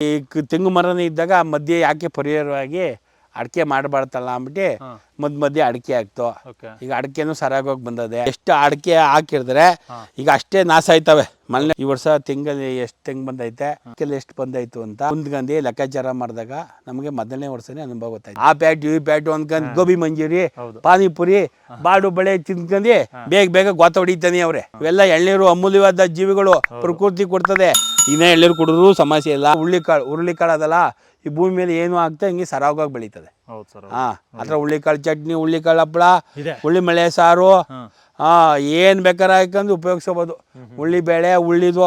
ಈ ಕ- ತೆಂಗು ಮರನೇ ಇದ್ದಾಗ ಮಧ್ಯೆ ಯಾಕೆ ಪರಿಹಾರವಾಗಿ ಅಡಿಕೆ ಮಾಡಬಾರ್ದಲ್ಲ ಅಂದ್ಬಿಟ್ಟು ಹಾ. ಮಧ್ಯ ಮಧ್ಯೆ ಅಡಿಕೆ ಆಗ್ತು ಓಕೆ. ಈಗ ಅಡಿಕೆನೂ ಸರಾಗೋಗಿ ಬಂದದೆ. ಎಷ್ಟು ಅಡಿಕೆ ಹಾಕಿದ್ರೆ ಹಾ. ಈಗ ಅಷ್ಟೇ ನಾಶ ಆಯ್ತವೆ. ಮೊನ್ನೆ ಈ ವರ್ಷ ತೆಂಗಲ್ಲಿ ಎಷ್ಟು ತೆಂಗು ಬಂದೈತೆ ಅಡಿಕೆಲಿ ಎಷ್ಟು ಬಂದಾಯ್ತು ಅಂತ ಮುಂದ್ಗಂದು ಲೆಕ್ಕಾಚಾರ ಮಾಡಿದಾಗ ನಮಗೆ ಮೊದಲನೇ ವರ್ಷನೇ ಅನುಭವ ಗೊತ್ತಾಯ್ತು. ಆ ಪ್ಯಾಟ್ ಈ ಪ್ಯಾಟು ಅಂದ್ಕೊಂಡು ಗೋಬಿ ಮಂಜೂರಿ ಹೌದು. ಪಾನಿಪುರಿ ಬಾಡು ಬಳೆ ತಿನ್ಕೊಂಡು ಬೇಗ ಬೇಗ ಗೋತ ಹೊಡಿತಾನೆ ಅವ್ರೆ. ಇವೆಲ್ಲ ಎಳ್ನೀರು ಅಮೂಲ್ಯವಾದ ಜೀವಿಗಳು ಪ್ರಕೃತಿ ಕೊಡ್ತದೆ. ಇನ್ನೇ ಎಳ್ನೀರು ಕುಡಿದ್ರು ಸಮಸ್ಯೆ ಇಲ್ಲ. ಹುಳ್ಳಿಕಾಳು ಹುರುಳಿಕಾಳು ಅದಲ್ಲ ಈ ಭೂಮಿ ಮೇಲೆ ಏನು ಆಗ್ತಾ ಹಿಂಗೆ ಸರಾಗವಾಗಿ ಬೆಳೀತದೆ. ಹೌದು ಸರ್ ಹಾ ಅದ್ರ ಹುಳ್ಳಿಕಾಳು ಚಟ್ನಿ ಹುಳ್ಳಿಕಾಳು ಹಪ್ಪಳ ಇದೆ. ಹುಳ್ಳಿ ಮಳೆ ಸಾರು ಹಾಂ. ಏನು ಬೇಕಾರ ಹಾಕೊಂಡು ಉಪಯೋಗಿಸಬಹುದು ಹುಳ್ಳಿ ಬೇಳೆ ಹುಳ್ಳಿದು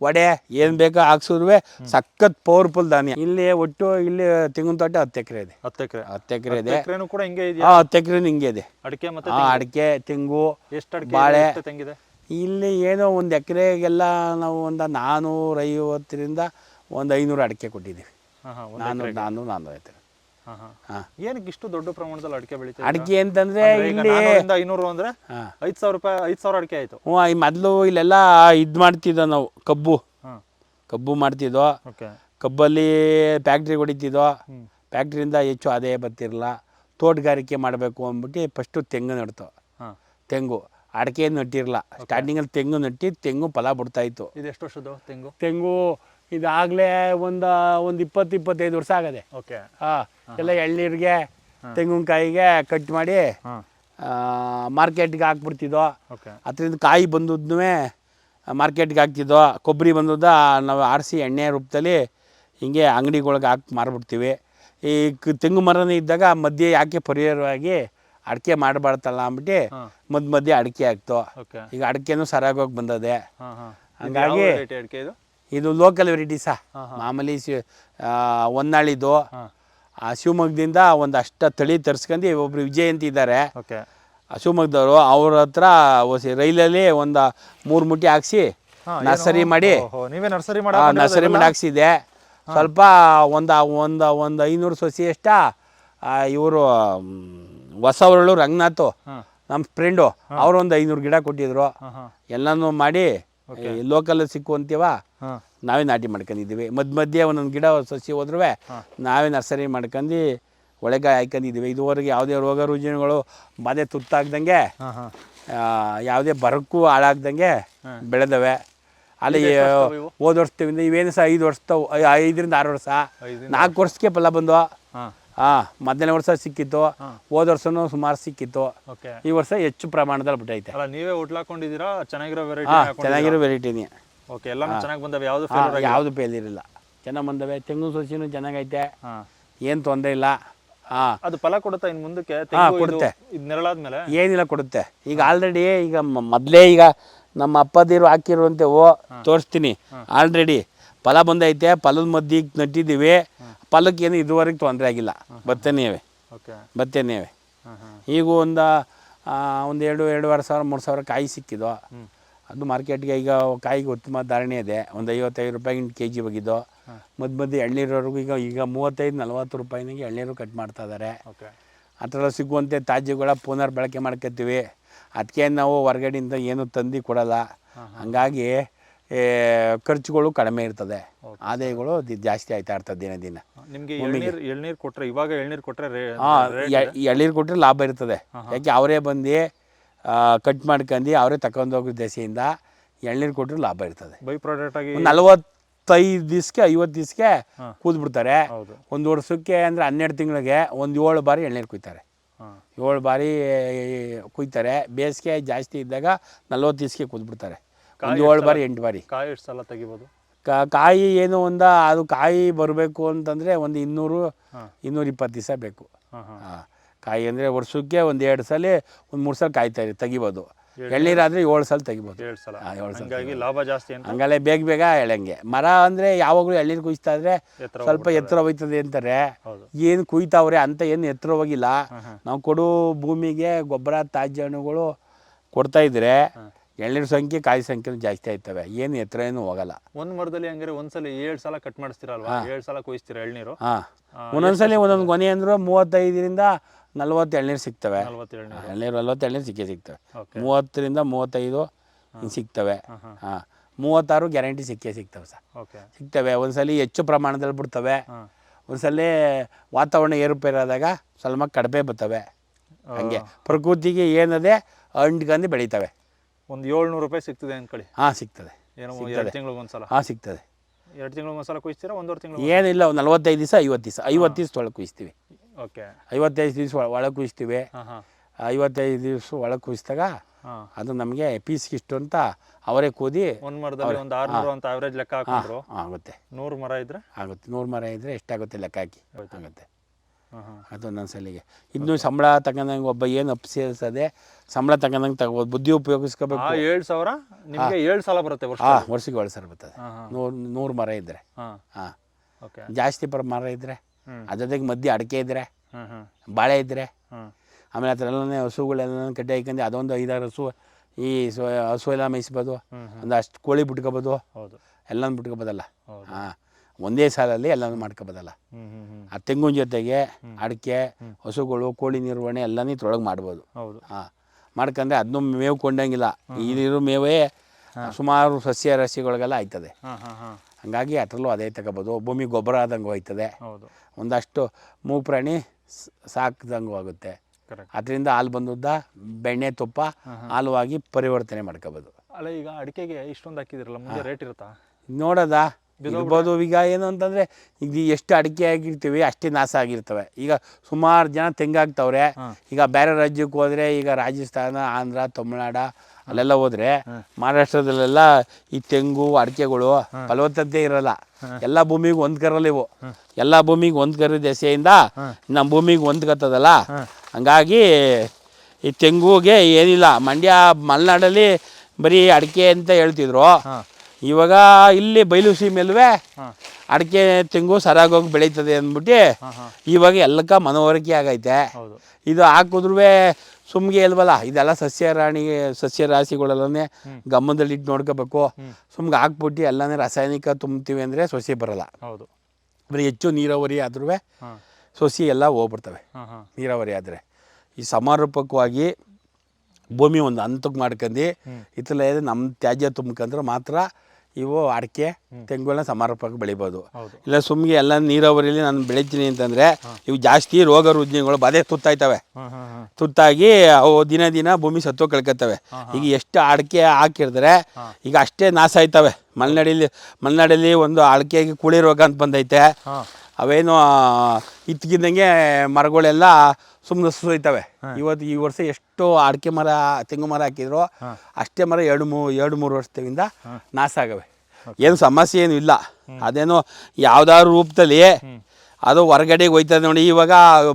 ವಡೆ ಏನು ಬೇಕೋ ಹಾಕ್ಸಿದ್ವಿ ಸಖತ್ ಪವರ್ಫುಲ್ ಧಾನ್ಯ. ಇಲ್ಲಿ ಒಟ್ಟು ಇಲ್ಲಿ ತೆಂಗಿನ ತೋಟ ಹತ್ತು ಎಕರೆ ಇದೆ. ಹತ್ತು ಎಕರೆ. ಹತ್ತು ಎಕರೆ ಇದೆ. ಎಕರೆನೂ ಕೂಡ ಹಿಂಗೆ ಇದೆಯಾ ಹಾ ಹತ್ತು ಎಕರೆ ಹಿಂಗೆ ಇದೆ. ಅಡಿಕೆ ಮತ್ತೆ ಹಾ ಅಡಿಕೆ ತೆಂಗು ಎಷ್ಟು ಅಡಿಕೆ ಬಾಳೆ. ತೆಂಗಿದೆ? ಇಲ್ಲಿ ಏನೋ ಒಂದು ಎಕರೆಗೆಲ್ಲ ನಾವು ಒಂದು ನಾನ್ನೂರೈವತ್ತರಿಂದ ಒಂದು ಐನೂರು ಅಡಿಕೆ ಕೊಟ್ಟಿದ್ದೀವಿ. ನಾನ್ನೂರು ನಾನ್ನೂರು ನಾನ್ನೂರು ಐತೆ. ಹಾಂ ಏನಕ್ಕೆ ಇಷ್ಟು ದೊಡ್ಡ ಪ್ರಮಾಣದಲ್ಲಿ ಅಡಿಕೆ ಬೆಳಿತೀವಿ ಅಡಿಕೆ ಅಂತಂದರೆ ಇಲ್ಲಿ ಐನೂರು ಅಂದ್ರೆ ಐದು ಸಾವಿರ ರೂಪಾಯಿ ಐದು ಸಾವಿರ ಅಡಿಕೆ ಆಯಿತು. ಹ್ಞೂ ಈ ಮೊದಲು ಇಲ್ಲೆಲ್ಲ ಇದು ಮಾಡ್ತಿದ್ದೋ ನಾವು ಕಬ್ಬು. ಕಬ್ಬು ಮಾಡ್ತಿದ್ದೋ. ಕಬ್ಬಲ್ಲಿ ಫ್ಯಾಕ್ಟ್ರಿ ಹೊಡಿತಿದ್ದೋ. ಫ್ಯಾಕ್ಟ್ರಿಯಿಂದ ಹೆಚ್ಚು ಆದಾಯ ಬರ್ತಿರಲಿಲ್ಲ. ತೋಟಗಾರಿಕೆ ಮಾಡಬೇಕು ಅಂದ್ಬಿಟ್ಟು ಫಸ್ಟು ತೆಂಗು ನಡ್ತು ತೆಂಗು. ಅಡಿಕೆ ನೆಟ್ಟಿರಲ್ಲ. ಸ್ಟಾರ್ಟಿಂಗಲ್ಲಿ ತೆಂಗು ನಟ್ಟಿ ತೆಂಗು ಫಲ ಬಿಡ್ತಾಯಿತ್ತು. ಇದು ಎಷ್ಟು ವರ್ಷದ ತೆಂಗು? ತೆಂಗು ಇದಾಗಲೇ ಒಂದು ಒಂದು ಇಪ್ಪತ್ತು ಇಪ್ಪತ್ತೈದು ವರ್ಷ ಆಗದೆ. ಓಕೆ ಹಾಂ ಎಲ್ಲ ಎಳ್ನೀರಿಗೆ ತೆಂಗಿನಕಾಯಿಗೆ ಕಟ್ ಮಾಡಿ ಮಾರ್ಕೆಟ್ಗೆ ಹಾಕ್ಬಿಡ್ತಿದ್ದೋ ಅದರಿಂದ ಕಾಯಿ ಬಂದದ್ನೂ ಮಾರ್ಕೆಟ್ಗೆ ಹಾಕ್ತಿದ್ದೋ ಕೊಬ್ಬರಿ ಬಂದದ ನಾವು ಆರಿಸಿ ಎಣ್ಣೆ ರೂಪದಲ್ಲಿ ಹಿಂಗೆ ಅಂಗಡಿಗಳಿಗೆ ಹಾಕಿ ಮಾರ್ಬಿಡ್ತೀವಿ. ಈ ತೆಂಗು ಮರನೇ ಇದ್ದಾಗ ಮಧ್ಯೆ ಯಾಕೆ ಪರಿಹಾರವಾಗಿ ಅಡಿಕೆ ಮಾಡಬಾರ್ದಲ್ಲ ಅಂದ್ಬಿಟ್ಟು ಮದ್ ಮಧ್ಯ ಮಧ್ಯೆ ಅಡಿಕೆ ಆಗ್ತು ಈಗ ಅಡಿಕೆನೂ ಸರಾಗೋಗಿ ಬಂದದೆ. ಹಂಗಾಗಿ ಇದು? ಇದು ಲೋಕಲ್ ವೆರೈಟಿ ಹಾಂ ಹಾಂ. ಮಾಮೂಲಿ ಹೊನ್ನಾಳಿದು. ಆ ಶಿವಮೊಗ್ಗದಿಂದ ಒಂದಷ್ಟು ತಳಿ ತರಿಸ್ಕೊಂಡು ಒಬ್ರು ವಿಜಯ್ ಅಂತ ಇದ್ದಾರೆ ಶಿವಮೊಗ್ಗದವರು ಅವ್ರ ಹತ್ರ ರೈಲಲ್ಲಿ ಒಂದು ಮೂರು ಮುಟ್ಟಿ ಹಾಕ್ಸಿ ನರ್ಸರಿ ಮಾಡಿ ನೀವೇ ನರ್ಸರಿ ಮಾಡ ನರ್ಸರಿ ಮಾಡಿ ಹಾಕ್ಸಿದೆ ಸ್ವಲ್ಪ ಒಂದು ಒಂದು ಒಂದು ಐನೂರು ಸೊಸಿ ಅಷ್ಟ ಇವರು ಹೊಸವರಳು ರಂಗನಾಥ್ ನಮ್ಮ ಫ್ರೆಂಡು ಅವರು ಒಂದು ಐನೂರು ಗಿಡ ಕೊಟ್ಟಿದ್ರು. ಎಲ್ಲನೂ ಮಾಡಿ ಲೋಕಲ್ ಸಿಕ್ಕುವಂತೀವ ಅಂತೀವಾ ನಾವೇ ನಾಟಿ ಮಾಡ್ಕೊಂಡಿದ್ದೀವಿ. ಮಧ್ಯ ಮಧ್ಯೆ ಒಂದೊಂದು ಗಿಡ ಸಸಿ ಹೋದ್ರೂ ನಾವೇ ನರ್ಸರಿ ಮಾಡ್ಕೊಂಡು ಒಳಗೆ ಹಾಕೊಂಡಿದ್ದೀವಿ ಇದುವರೆಗೆ ಯಾವುದೇ ರೋಗ ರುಜಿನಗಳು ಬಾಧೆ ತುತ್ತಾಗ್ದಂಗೆ ಯಾವುದೇ ಬರಕ್ಕೂ ಹಾಳಾಗ್ದಂಗೆ ಬೆಳೆದವೆ. ಅಲ್ಲಿ? ಹೋದ ವರ್ಷದಿಂದ ಇವೇನು ಸಹ ಐದು ವರ್ಷ ಐದರಿಂದ ಆರು ವರ್ಷ ನಾಲ್ಕು ವರ್ಷಕ್ಕೆ ಫಲ ಬಂದು ಹಾಂ ಹಾಂ ಮೊದಲನೇ ವರ್ಷ ಸಿಕ್ಕಿತ್ತು. ಹೋದ ವರ್ಷನೂ ಸುಮಾರು ಸಿಕ್ಕಿತ್ತು. ಈ ವರ್ಷ ಹೆಚ್ಚು ಪ್ರಮಾಣದಲ್ಲಿ ಬಿಟ್ಟೈತೆ. ಅಲ್ಲ ನೀವೇ ಹುಟ್ಲಾಕೊಂಡಿದ್ದೀರಾ ಚೆನ್ನಾಗಿರೋ ವೆರೈಟಿ ಹಾಂ ಚೆನ್ನಾಗಿರೋ ವೆರೈಟಿನೇ ಓಕೆ ಎಲ್ಲ ಚೆನ್ನಾಗಿ ಬಂದವೆ? ಯಾವುದು ಹಾಂ ಯಾವುದು ಫೇಲಿರಲಿಲ್ಲ ಚೆನ್ನಾಗಿ ಬಂದವೆ. ತೆಂಗು ಸಸಿನೂ ಚೆನ್ನಾಗೈತೆ. ಹಾಂ. ಏನು ತೊಂದರೆ ಇಲ್ಲ. ಹಾಂ. ಅದು ಫಲ ಕೊಡುತ್ತಾ ಇನ್ನು ಮುಂದಕ್ಕೆ? ಇದು ಕೊಡುತ್ತೆ. ಇದು ನೆರಳಾದ್ಮೇಲೆ? ಏನಿಲ್ಲ ಕೊಡುತ್ತೆ. ಈಗ ಆಲ್ರೆಡಿ ಈಗ ಮೊದಲೇ ಈಗ ನಮ್ಮ ಅಪ್ಪದಿರು ಹಾಕಿರುವಂತೆ ಓ ತೋರಿಸ್ತೀನಿ. ಆಲ್ರೆಡಿ ಫಲ ಬಂದೈತೆ. ಫಲದ ಮಧ್ಯೆ ನಟ್ಟಿದ್ದೀವಿ. ಫಲಕ್ಕೆ ಏನು ಇದುವರೆಗೆ ತೊಂದರೆ ಆಗಿಲ್ಲ. ಬತ್ತನೇವೆ ಓಕೆ. ಬತ್ತನೇವೆ ಈಗ ಒಂದು ಒಂದು ಎರಡು ಎರಡೂವರೆ ಸಾವಿರ ಮೂರು ಸಾವಿರ ಕಾಯಿ ಸಿಕ್ಕಿದ್ದು ಹ್ಮ್. ಅದು ಮಾರ್ಕೆಟ್ಗೆ ಈಗ ಕಾಯಿಗೆ ಉತ್ತಮ ಧಾರಣೆ ಇದೆ. ಒಂದು ಐವತ್ತೈದು ರೂಪಾಯಿ ಕೆ ಜಿ ಬಗ್ಗಿದ್ದು ಮಧ್ಯ ಮಧ್ಯೆ ಎಳ್ನೀರವರೆಗೂ ಈಗ ಈಗ ಮೂವತ್ತೈದು ನಲ್ವತ್ತು ರೂಪಾಯಿನಾಗೆ ಎಳ್ನೀರು ಕಟ್ ಮಾಡ್ತಾ ಇದ್ದಾರೆ ಓಕೆ. ಅದರಲ್ಲಿ ಸಿಗುವಂತೆ ತಾಜ್ಯಗಳ ಪುನರ್ ಬಳಕೆ ಮಾಡ್ಕೊತೀವಿ. ಅದಕ್ಕೆ ನಾವು ಹೊರಗಡೆಯಿಂದ ಏನು ತಂದು ಕೊಡಲ್ಲ. ಹಂಗಾಗಿ ಖರ್ಚುಗಳು ಕಡಿಮೆ ಇರ್ತದೆ. ಆದಾಯಗಳು ದಿ- ಜಾಸ್ತಿ ಆಯ್ತಾ ಇರ್ತದೆ ದಿನ ದಿನ. ನಿಮಗೆ ಎಳ್ನೀರು ಎಳ್ನೀರ್ ಕೊಟ್ರೆ ಇವಾಗ ಎಳ್ನೀರು ಕೊಟ್ರೆ ರೇ ಹಾಂ ಕೊಟ್ಟರೆ ಲಾಭ ಇರ್ತದೆ. ಯಾಕೆ ಅವರೇ ಬಂದು ಕಟ್ ಮಾಡ್ಕೊಂಡು ಅವರೇ ತಗೊಂಡೋಗೋ ದೆಸೆಯಿಂದ ಎಳ್ನೀರು ಕೊಟ್ಟರೆ ಲಾಭ ಇರ್ತದೆ. ಬೈ ಪ್ರಾಡಕ್ಟ್ ಆಗಿ ಒಂದು ನಲವತ್ತೈದು ದಿವ್ಸಕ್ಕೆ ಐವತ್ತು ದಿವ್ಸಕ್ಕೆ. ಕೂದ್ಬಿಡ್ತಾರೆ. ಹೌದು. ಒಂದು ವರ್ಷಕ್ಕೆ ಅಂದರೆ ಹನ್ನೆರಡು ತಿಂಗಳಿಗೆ ಒಂದು ಏಳು ಬಾರಿ ಎಳ್ನೀರು ಕುಯ್ತಾರೆ. ಹಾಂ. ಏಳು ಬಾರಿ ಕುಯ್ತಾರೆ. ಬೇಸಿಗೆ ಜಾಸ್ತಿ ಇದ್ದಾಗ ನಲ್ವತ್ತು ದಿವ್ಸಕ್ಕೆ ಕೂದ್ಬಿಡ್ತಾರೆ. ಒಂದು ಏಳು ಬಾರಿ ಎಂಟು ಬಾರಿ. ಕಾಯಿ ಎಷ್ಟು ಸಲ ತೆಗಿಬೋದು ಕಾಯಿ ಏನು ಒಂದು ಅದು ಕಾಯಿ ಬರಬೇಕು ಅಂತಂದರೆ ಒಂದು ಇನ್ನೂರು ಇನ್ನೂರು ಇಪ್ಪತ್ತು ದಿವಸ ಬೇಕು. ಹಾಂ ಕಾಯಿ ಅಂದರೆ ವರ್ಷಕ್ಕೆ ಒಂದು ಎರಡು ಸಲ ಒಂದು ಮೂರು ಸಲ ಕಾಯ್ತಾರೆ ತೆಗಿಬೋದು. ಎಳ್ನೀರಾದರೆ ಏಳು ಸಲ ತೆಗಿಬೋದು. ಏಳು ಸಲ? ಏಳು ಸಲ ಲಾಭ ಜಾಸ್ತಿ ಹಂಗಲ್ಲೇ ಬೇಗ ಬೇಗ ಎಳಂಗೆ. ಮರ ಅಂದರೆ ಯಾವಾಗಲೂ ಎಳ್ನೀರು ಕುಯ್ಸ್ತಾ ಇದ್ರೆ ಸ್ವಲ್ಪ ಎತ್ತರ ಹೋಯ್ತದೆ ಅಂತಾರೆ. ಏನು ಕುಯ್ತಾವ್ರೆ ಅಂತ ಏನು ಎತ್ತರ ಹೋಗಿಲ್ಲ. ನಾವು ಕೊಡೋ ಭೂಮಿಗೆ ಗೊಬ್ಬರ ತಾಜ್ಯ ಹಣ್ಣುಗಳು ಕೊಡ್ತಾ ಇದ್ರೆ ಹಾಂ. ಎಳ್ನೀರು ಸಂಖ್ಯೆ ಕಾಯಿ ಸಂಖ್ಯೆ ಜಾಸ್ತಿ ಆಯ್ತವೆ. ಏನು ಎತ್ತರ ಏನು ಹೋಗಲ್ಲ. ಒಂದ್ ಮರದಲ್ಲಿ ಹಂಗಾರೆ ಒಂದ್ಸಲ ಏಳ್ ಸಲ ಕಟ್ ಮಾಡಿಸ್ತೀರಲ್ವಾ? ಏಳ್ ಸಲ ಕೊಯ್ಸ್ತೀರ ಎಳ್ನೀರು? ಹಾಂ. ಒಂದೊಂದ್ಸಲಿ ಒಂದೊಂದು ಕೊನೆ ಅಂದ್ರೆ ಮೂವತ್ತೈದರಿಂದ ನಲ್ವತ್ತು ಎಳ್ನೀರು ಸಿಗ್ತವೆ. ನಲ್ವತ್ತು ಎಳ್ನೀರು. ಎಳ್ನೀರು ನಲ್ವತ್ತು ಎಳ್ನೀರು ಸಿಕ್ಕೇ ಸಿಗ್ತವೆ. ಮೂವತ್ತರಿಂದ ಮೂವತ್ತೈದು ಹಿಂಗೆ ಸಿಗ್ತವೆ. ಹಾಂ ಮೂವತ್ತಾರು ಗ್ಯಾರಂಟಿ ಸಿಕ್ಕೇ ಸಿಗ್ತವೆ ಸರ್. ಓಕೆ. ಸಿಗ್ತವೆ. ಒಂದ್ಸಲಿ ಹೆಚ್ಚು ಪ್ರಮಾಣದಲ್ಲಿ ಬಿಡ್ತವೆ. ಹಾಂ. ಒಂದ್ಸಲಿ ವಾತಾವರಣ ಏರುಪೇರಾದಾಗ ಸ್ವಲ್ಪ ಕಡಿಮೆ ಬರ್ತವೆ. ಹಂಗೆ. ಪ್ರಕೃತಿಗೆ ಏನದೆ ಅಂಟ್ಕೊಂಡು ಬೆಳೀತವೆ. ಒಂದು ಏಳ್ನೂರು ರೂಪಾಯಿ ಸಿಗ್ತದೆ ಅನ್ಕೊಳ್ಳಿ. ಹಾಂ ಸಿಗ್ತದೆ. ಏನೋ. ಎರಡು ತಿಂಗಳಿಗೆ ಒಂದ್ಸಲ. ಹಾಂ ಸಿಗ್ತದೆ. ಎರಡು ತಿಂಗಳಿಗೆ ಒಂದ್ಸಲ ಕುಯಿಸ್ತೀರಾ? ಒಂದೂವರೆ ತಿಂಗಳು ಏನಿಲ್ಲ ಒಂದು ನಲ್ವತ್ತೈದು ದಿವಸ ಐವತ್ತು ದಿವಸ ಐವತ್ತು ದಿವಸ ಒಳಗೆ ಕುಯಿಸ್ತೀವಿ. ಓಕೆ. ಐವತ್ತೈದು ದಿವಸ ಒಳಗೆ ಕುಯಿಸ್ತೀವಿ. ಐವತ್ತೈದು ದಿವಸ ಒಳಗೆ ಕುಯಿಸಿದಾಗ ಅದು ನಮಗೆ ಪೀಸ್ ಇಷ್ಟು ಅಂತ ಅವರೇ ಕೂದಿ ಒಂದು ಮರದಲ್ಲಿ ಒಂದು ಆರುನೂರು ಅಂತ ಆವ್ರೇಜ್ ಲೆಕ್ಕ ಹಾಕೊಂಡ್ರು. ಆಗುತ್ತೆ. ನೂರು ಮರ ಇದ್ರೆ? ಆಗುತ್ತೆ. ನೂರು ಮರ ಇದ್ರೆ ಎಷ್ಟಾಗುತ್ತೆ ಲೆಕ್ಕ ಹಾಕಿ? ಆಗುತ್ತೆ. ಅದು ನನ್ನ ಸಲಿಗೆ. ಇನ್ನು ಸಂಬಳ ತಗೊಂಡಂಗೆ ಒಬ್ಬ ಏನು ಅಪ್ಸೇರಿಸದೆ ಸಂಬಳ ತಗೊಂಡಂಗೆ ತಗೋಬೋದು ಬುದ್ಧಿ ಉಪಯೋಗಿಸ್ಕೋಬೇಕು. ಏಳು ಸಾವಿರ ನಿಮಗೆ ಏಳು ಸಾಲ ಬರುತ್ತೆ ಹಾಂ ವರ್ಷಕ್ಕೆ? ಏಳು ಸಾವಿರ ಬರ್ತದೆ. ನೂರು ನೂರು ಮರ ಇದ್ದರೆ ಹಾಂ. ಜಾಸ್ತಿ ಪರ ಮರ ಇದ್ದರೆ. ಅದ್ರದಾಗ ಮಧ್ಯೆ ಅಡಿಕೆ ಇದ್ದರೆ ಬಾಳೆ ಇದ್ದರೆ ಆಮೇಲೆ ಆ ಥರ ಎಲ್ಲನೇ ಹಸುಗಳೆಲ್ಲ ಕಡ್ಡೆ ಹಾಕೊಂಡು ಅದೊಂದು ಐದಾರು ಹಸು ಈ ಸೊ ಹಸು ಎಲ್ಲ ಮೇಯಿಸ್ಬೋದು. ಒಂದು ಅಷ್ಟು ಕೋಳಿ ಬಿಟ್ಕೋಬೋದು. ಹೌದು. ಎಲ್ಲನೂ ಬಿಟ್ಕೋಬೋದಲ್ಲ. ಹಾಂ. ಒಂದೇ ಸಾಲಲ್ಲಿ ಎಲ್ಲನೂ ಮಾಡ್ಕೋಬೋದಲ್ಲ ಆ ತೆಂಗಿನ ಜೊತೆಗೆ ಅಡಿಕೆ ಹಸುಗಳು ಕೋಳಿ ನಿರ್ವಹಣೆ ಎಲ್ಲನೂ ಇದ್ರೊಳಗೆ ಮಾಡ್ಬೋದು. ಹಾಂ ಮಾಡ್ಕೊಂಡ್ರೆ ಅದನ್ನೂ ಮೇವು ಕೊಂಡಂಗಿಲ್ಲ. ಇದಿರೋ ಮೇವೇ ಸುಮಾರು ಸಸ್ಯ ರಾಶಿಗಳಿಗೆಲ್ಲ ಆಯ್ತದೆ. ಹಂಗಾಗಿ ಅದರಲ್ಲೂ ಅದೇ ತಗೋಬೋದು. ಭೂಮಿ ಗೊಬ್ಬರ ಆದಂಗೆ ಹೋಯ್ತದೆ ಒಂದಷ್ಟು ಮೂ ಪ್ರಾಣಿ ಸಾಕ್ದಂಗೂ ಆಗುತ್ತೆ. ಅದರಿಂದ ಹಾಲು ಬಂದದ್ದ ಬೆಣ್ಣೆ ತುಪ್ಪ ಹಾಲುವಾಗಿ ಪರಿವರ್ತನೆ ಮಾಡ್ಕೋಬೋದು. ಅಲ್ಲ ಈಗ ಅಡಿಕೆಗೆ ಇಷ್ಟೊಂದು ಹಾಕಿದಿರಲ್ಲ ಮುಂದೆ ರೇಟ್ ಇರುತ್ತಾ? ನೋಡೋದ? ಇರ್ಬೋದು ಈಗ ಏನು ಅಂತಂದರೆ ಈಗ ಎಷ್ಟು ಅಡಿಕೆ ಆಗಿರ್ತೀವಿ ಅಷ್ಟೇ ನಾಶ ಆಗಿರ್ತವೆ. ಈಗ ಸುಮಾರು ಜನ ತೆಂಗಾಗ್ತವ್ರೆ. ಈಗ ಬೇರೆ ರಾಜ್ಯಕ್ಕೆ ಹೋದರೆ ಈಗ ರಾಜಸ್ಥಾನ ಆಂಧ್ರ ತಮಿಳ್ನಾಡು ಅಲ್ಲೆಲ್ಲ ಹೋದರೆ ಮಹಾರಾಷ್ಟ್ರದಲ್ಲೆಲ್ಲ ಈ ತೆಂಗು ಅಡಿಕೆಗಳು ಫಲವತ್ತತೆ ಇರಲ್ಲ. ಎಲ್ಲ ಭೂಮಿಗೆ ಹೊಂದ್ಕರಲ್ಲ ಇವು. ಎಲ್ಲ ಭೂಮಿಗೆ ಹೊಂದ್ಕರ ದೆಸೆಯಿಂದ ನಮ್ಮ ಭೂಮಿಗೆ ಹೊಂದ್ಕತ್ತದಲ್ಲ ಹಂಗಾಗಿ ಈ ತೆಂಗುಗೆ ಏನಿಲ್ಲ. ಮಂಡ್ಯ ಮಲೆನಾಡಲ್ಲಿ ಬರೀ ಅಡಿಕೆ ಅಂತ ಹೇಳ್ತಿದ್ರು. ಇವಾಗ ಇಲ್ಲಿ ಬಯಲು ಸೀಮೆಲ್ವೇ ಅಡಿಕೆ ತೆಂಗು ಸರಾಗೋಗಿ ಬೆಳೀತದೆ ಅಂದ್ಬಿಟ್ಟು ಇವಾಗ ಎಲ್ಲಕ್ಕ ಮನವರಿಕೆ ಆಗೈತೆ. ಇದು ಹಾಕಿದ್ರೂ ಸುಮ್ಗೆ ಇಲ್ವಲ್ಲ ಇದೆಲ್ಲ ಸಸ್ಯ ರಾಣಿ ಸಸ್ಯ ರಾಶಿಗಳೆಲ್ಲನೇ ಗಮನದಲ್ಲಿಟ್ಟು ನೋಡ್ಕೋಬೇಕು. ಸುಮ್ಗೆ ಹಾಕ್ಬಿಟ್ಟು ಎಲ್ಲನೇ ರಾಸಾಯನಿಕ ತುಂಬ್ತೀವಿ ಅಂದರೆ ಸೊಸೆ ಬರಲ್ಲ. ಹೌದು. ಬರೀ ಹೆಚ್ಚು ನೀರಾವರಿ ಆದ್ರೂ ಸೊಸಿ ಎಲ್ಲ ಹೋಗ್ಬಿಡ್ತವೆ. ನೀರಾವರಿ ಆದರೆ. ಈ ಸಮಾರೋಪಕವಾಗಿ ಭೂಮಿ ಒಂದು ಹಂತಕ್ಕೆ ಮಾಡ್ಕೊಂಡು ಇತ್ತಲೇ ನಮ್ಮ ತ್ಯಾಜ್ಯ ತುಂಬ್ಕೊಂಡ್ರೆ ಮಾತ್ರ ಇವು ಅಡಿಕೆ ತೆಂಗುಗಳನ್ನ ಸಮರ್ಪಕ ಬೆಳಿಬೋದು. ಇಲ್ಲ ಸುಮ್ಗೆ ಎಲ್ಲ ನೀರಾವರಿಲಿ ನಾನು ಬೆಳಿತೀನಿ ಅಂತಂದರೆ ಇವು ಜಾಸ್ತಿ ರೋಗ ರುಜಿನಗಳು ಬಾಧೆ ತುತ್ತಾಯ್ತವೆ. ತುತ್ತಾಗಿ ಅವು ದಿನ ದಿನ ಭೂಮಿ ಸತ್ವ ಕಳ್ಕೊತವೆ ಈಗ ಎಷ್ಟು ಅಡಿಕೆ ಹಾಕಿದ್ರೆ ಈಗ ಅಷ್ಟೇ ನಾಶ ಆಯ್ತವೆ. ಮಲೆನಾಡಲ್ಲಿ ಮಲೆನಾಡಲ್ಲಿ ಒಂದು ಅಡಿಕೆಗೆ ಕುಳಿ ರೋಗ ಅಂತ ಬಂದೈತೆ. ಅವೇನು ಇತ್ತಗಿದ್ದಂಗೆ ಮರಗಳೆಲ್ಲ ಸುಮ್ಮನೆ ಸುಯ್ತವೆ ಇವತ್ತು ಈ ವರ್ಷ ಎಷ್ಟು ಅಡಿಕೆ ಮರ ತೆಂಗು ಮರ ಹಾಕಿದ್ರು. ಅಷ್ಟೇ ಮರ ಎರಡು ಮೂ ಎರಡು ಮೂರು ವರ್ಷದಿಂದ ನಾಶ ಆಗವೆ. ಏನು ಸಮಸ್ಯೆ ಏನು ಇಲ್ಲ. ಅದೇನೋ ಯಾವ್ದಾದ್ರು ರೂಪದಲ್ಲಿ ಅದು ಹೊರಗಡೆಗೆ ಹೋಯ್ತದೆ ನೋಡಿ ಇವಾಗ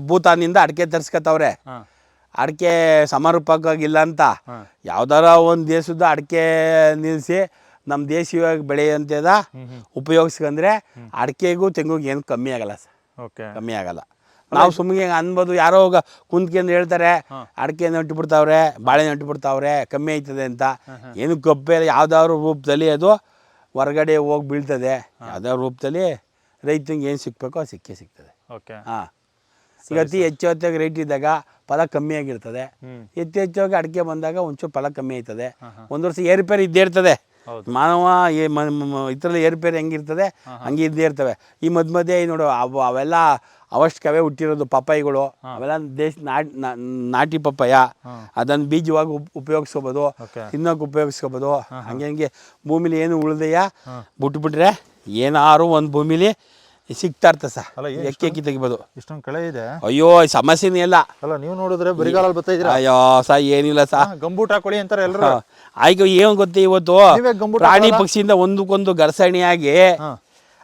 ಭೂತಾನಿಂದ ಅಡಿಕೆ ತರ್ಸ್ಕೊತವ್ರೆ ಹಾಂ. ಅಡಿಕೆ ಸಮರ್ಪಕವಾಗಿಲ್ಲ ಅಂತ. ಯಾವ್ದಾರ ಒಂದು ದೇಶದ ಅಡಿಕೆ ನಿಲ್ಲಿಸಿ ನಮ್ಮ ದೇಶೀಯವಾಗಿ ಬೆಳೆಯುವಂಥದ ಉಪಯೋಗಿಸ್ಕೊಂಡ್ರೆ ಅಡಿಕೆಗೂ ತೆಂಗುಗೆ ಏನು ಕಮ್ಮಿ ಆಗಲ್ಲ ಸರ್. ಕಮ್ಮಿ ಆಗಲ್ಲ. ನಾವು ಸುಮ್ಮನೆ ಅನ್ಬೋದು ಯಾರೋ ಹೋಗ ಕುಂತ್ಕೊಂಡು ಹೇಳ್ತಾರೆ ಅಡಿಕೆ ನೆಟ್ಟು ಬಿಡ್ತಾವ್ರೆ ಬಾಳೆ ನೆಟ್ಟು ಬಿಡ್ತಾವ್ರೆ ಕಮ್ಮಿ ಆಯ್ತದೆ ಅಂತ. ಏನು ಗೊಬ್ಬೆ ಯಾವ್ದಾದ್ರು ರೂಪದಲ್ಲಿ ಅದು ಹೊರಗಡೆ ಹೋಗಿ ಬೀಳ್ತದೆ. ಯಾವ್ದಾದ್ರು ರೂಪದಲ್ಲಿ ರೈತನಿಗೆ ಏನು ಸಿಕ್ಬೇಕೋ ಅದು ಸಿಕ್ಕೇ ಸಿಗ್ತದೆ. ಓಕೆ. ಹಾಂ. ಈಗ ಅತಿ ಹೆಚ್ಚು ಹೊತ್ತಾಗಿ ರೇಟ್ ಇದ್ದಾಗ ಫಲ ಕಮ್ಮಿ ಆಗಿರ್ತದೆ. ಹೆಚ್ಚು ಹೆಚ್ಚಾಗಿ ಅಡಿಕೆ ಬಂದಾಗ ಒಂಚೂರು ಫಲ ಕಮ್ಮಿ ಆಯ್ತದೆ. ಒಂದು ವರ್ಷ ಏರುಪೇರು ಇದ್ದೇ ಇರ್ತದೆ. ಮಾನವ ಇದರಲ್ಲಿ ಏರುಪೇರು ಹೆಂಗಿರ್ತದೆ ಹಂಗೆ ಇದ್ದೇ ಇರ್ತವೆ. ಈ ಮಧ್ಯ ಮಧ್ಯೆ ಈ ನೋಡು ಅವು ಅವೆಲ್ಲ ಅವಶ್ಯಕವೇ ಹುಟ್ಟಿರೋದು ಪಪ್ಪಾಯಿಗಳು. ಅವೆಲ್ಲ ದೇಶ ನಾಟಿ ನಾಟಿ ಪಪ್ಪಾಯ. ಅದನ್ನು ಬೀಜವಾಗಿ ಉಪ್ ಉಪಯೋಗಿಸ್ಕೋಬೋದು ತಿನ್ನೋಕೆ ಉಪಯೋಗಿಸ್ಕೋಬೋದು. ಹಂಗೆ ಹಂಗೆ ಭೂಮಿಲಿ ಏನು ಉಳಿದೆಯಾ? ಬಿಟ್ಬಿಟ್ರೆ ಏನಾರು ಒಂದು ಭೂಮಿಲಿ ಸಿಗ್ತಾ ಇರ್ತದೆ ಸರ್. ಅಲ್ಲ, ಏನ್ ಎಕ್ಕಿ ಎಕ್ಕಿ ತೆಗಿಬೋದು. ಇಷ್ಟೊಂದು ಕಳೆ ಇದೆ. ಅಯ್ಯೋ ಈ ಸಮಸ್ಯೆನೇ ಇಲ್ಲ. ಅಲ್ಲ ನೀವು ನೋಡಿದ್ರೆ ಬರಿಗಾಲಲ್ಲಿ ಬರ್ತಾ ಅಯ್ಯೋ ಸ ಏನಿಲ್ಲ ಸಾ ಗಂಬೂಟ ಹಾಕೊಳ್ಳಿ ಅಂತಾರೆ ಎಲ್ಲರೂ. ಆಯ್ಕೆ ಏನು ಗೊತ್ತೆ ಇವತ್ತು? ನೀವೇ ಗಂಬೂಟ ಪ್ರಾಣಿ ಪಕ್ಷಿಯಿಂದ ಒಂದಕ್ಕೊಂದು ಗರಸಣಿಯಾಗಿ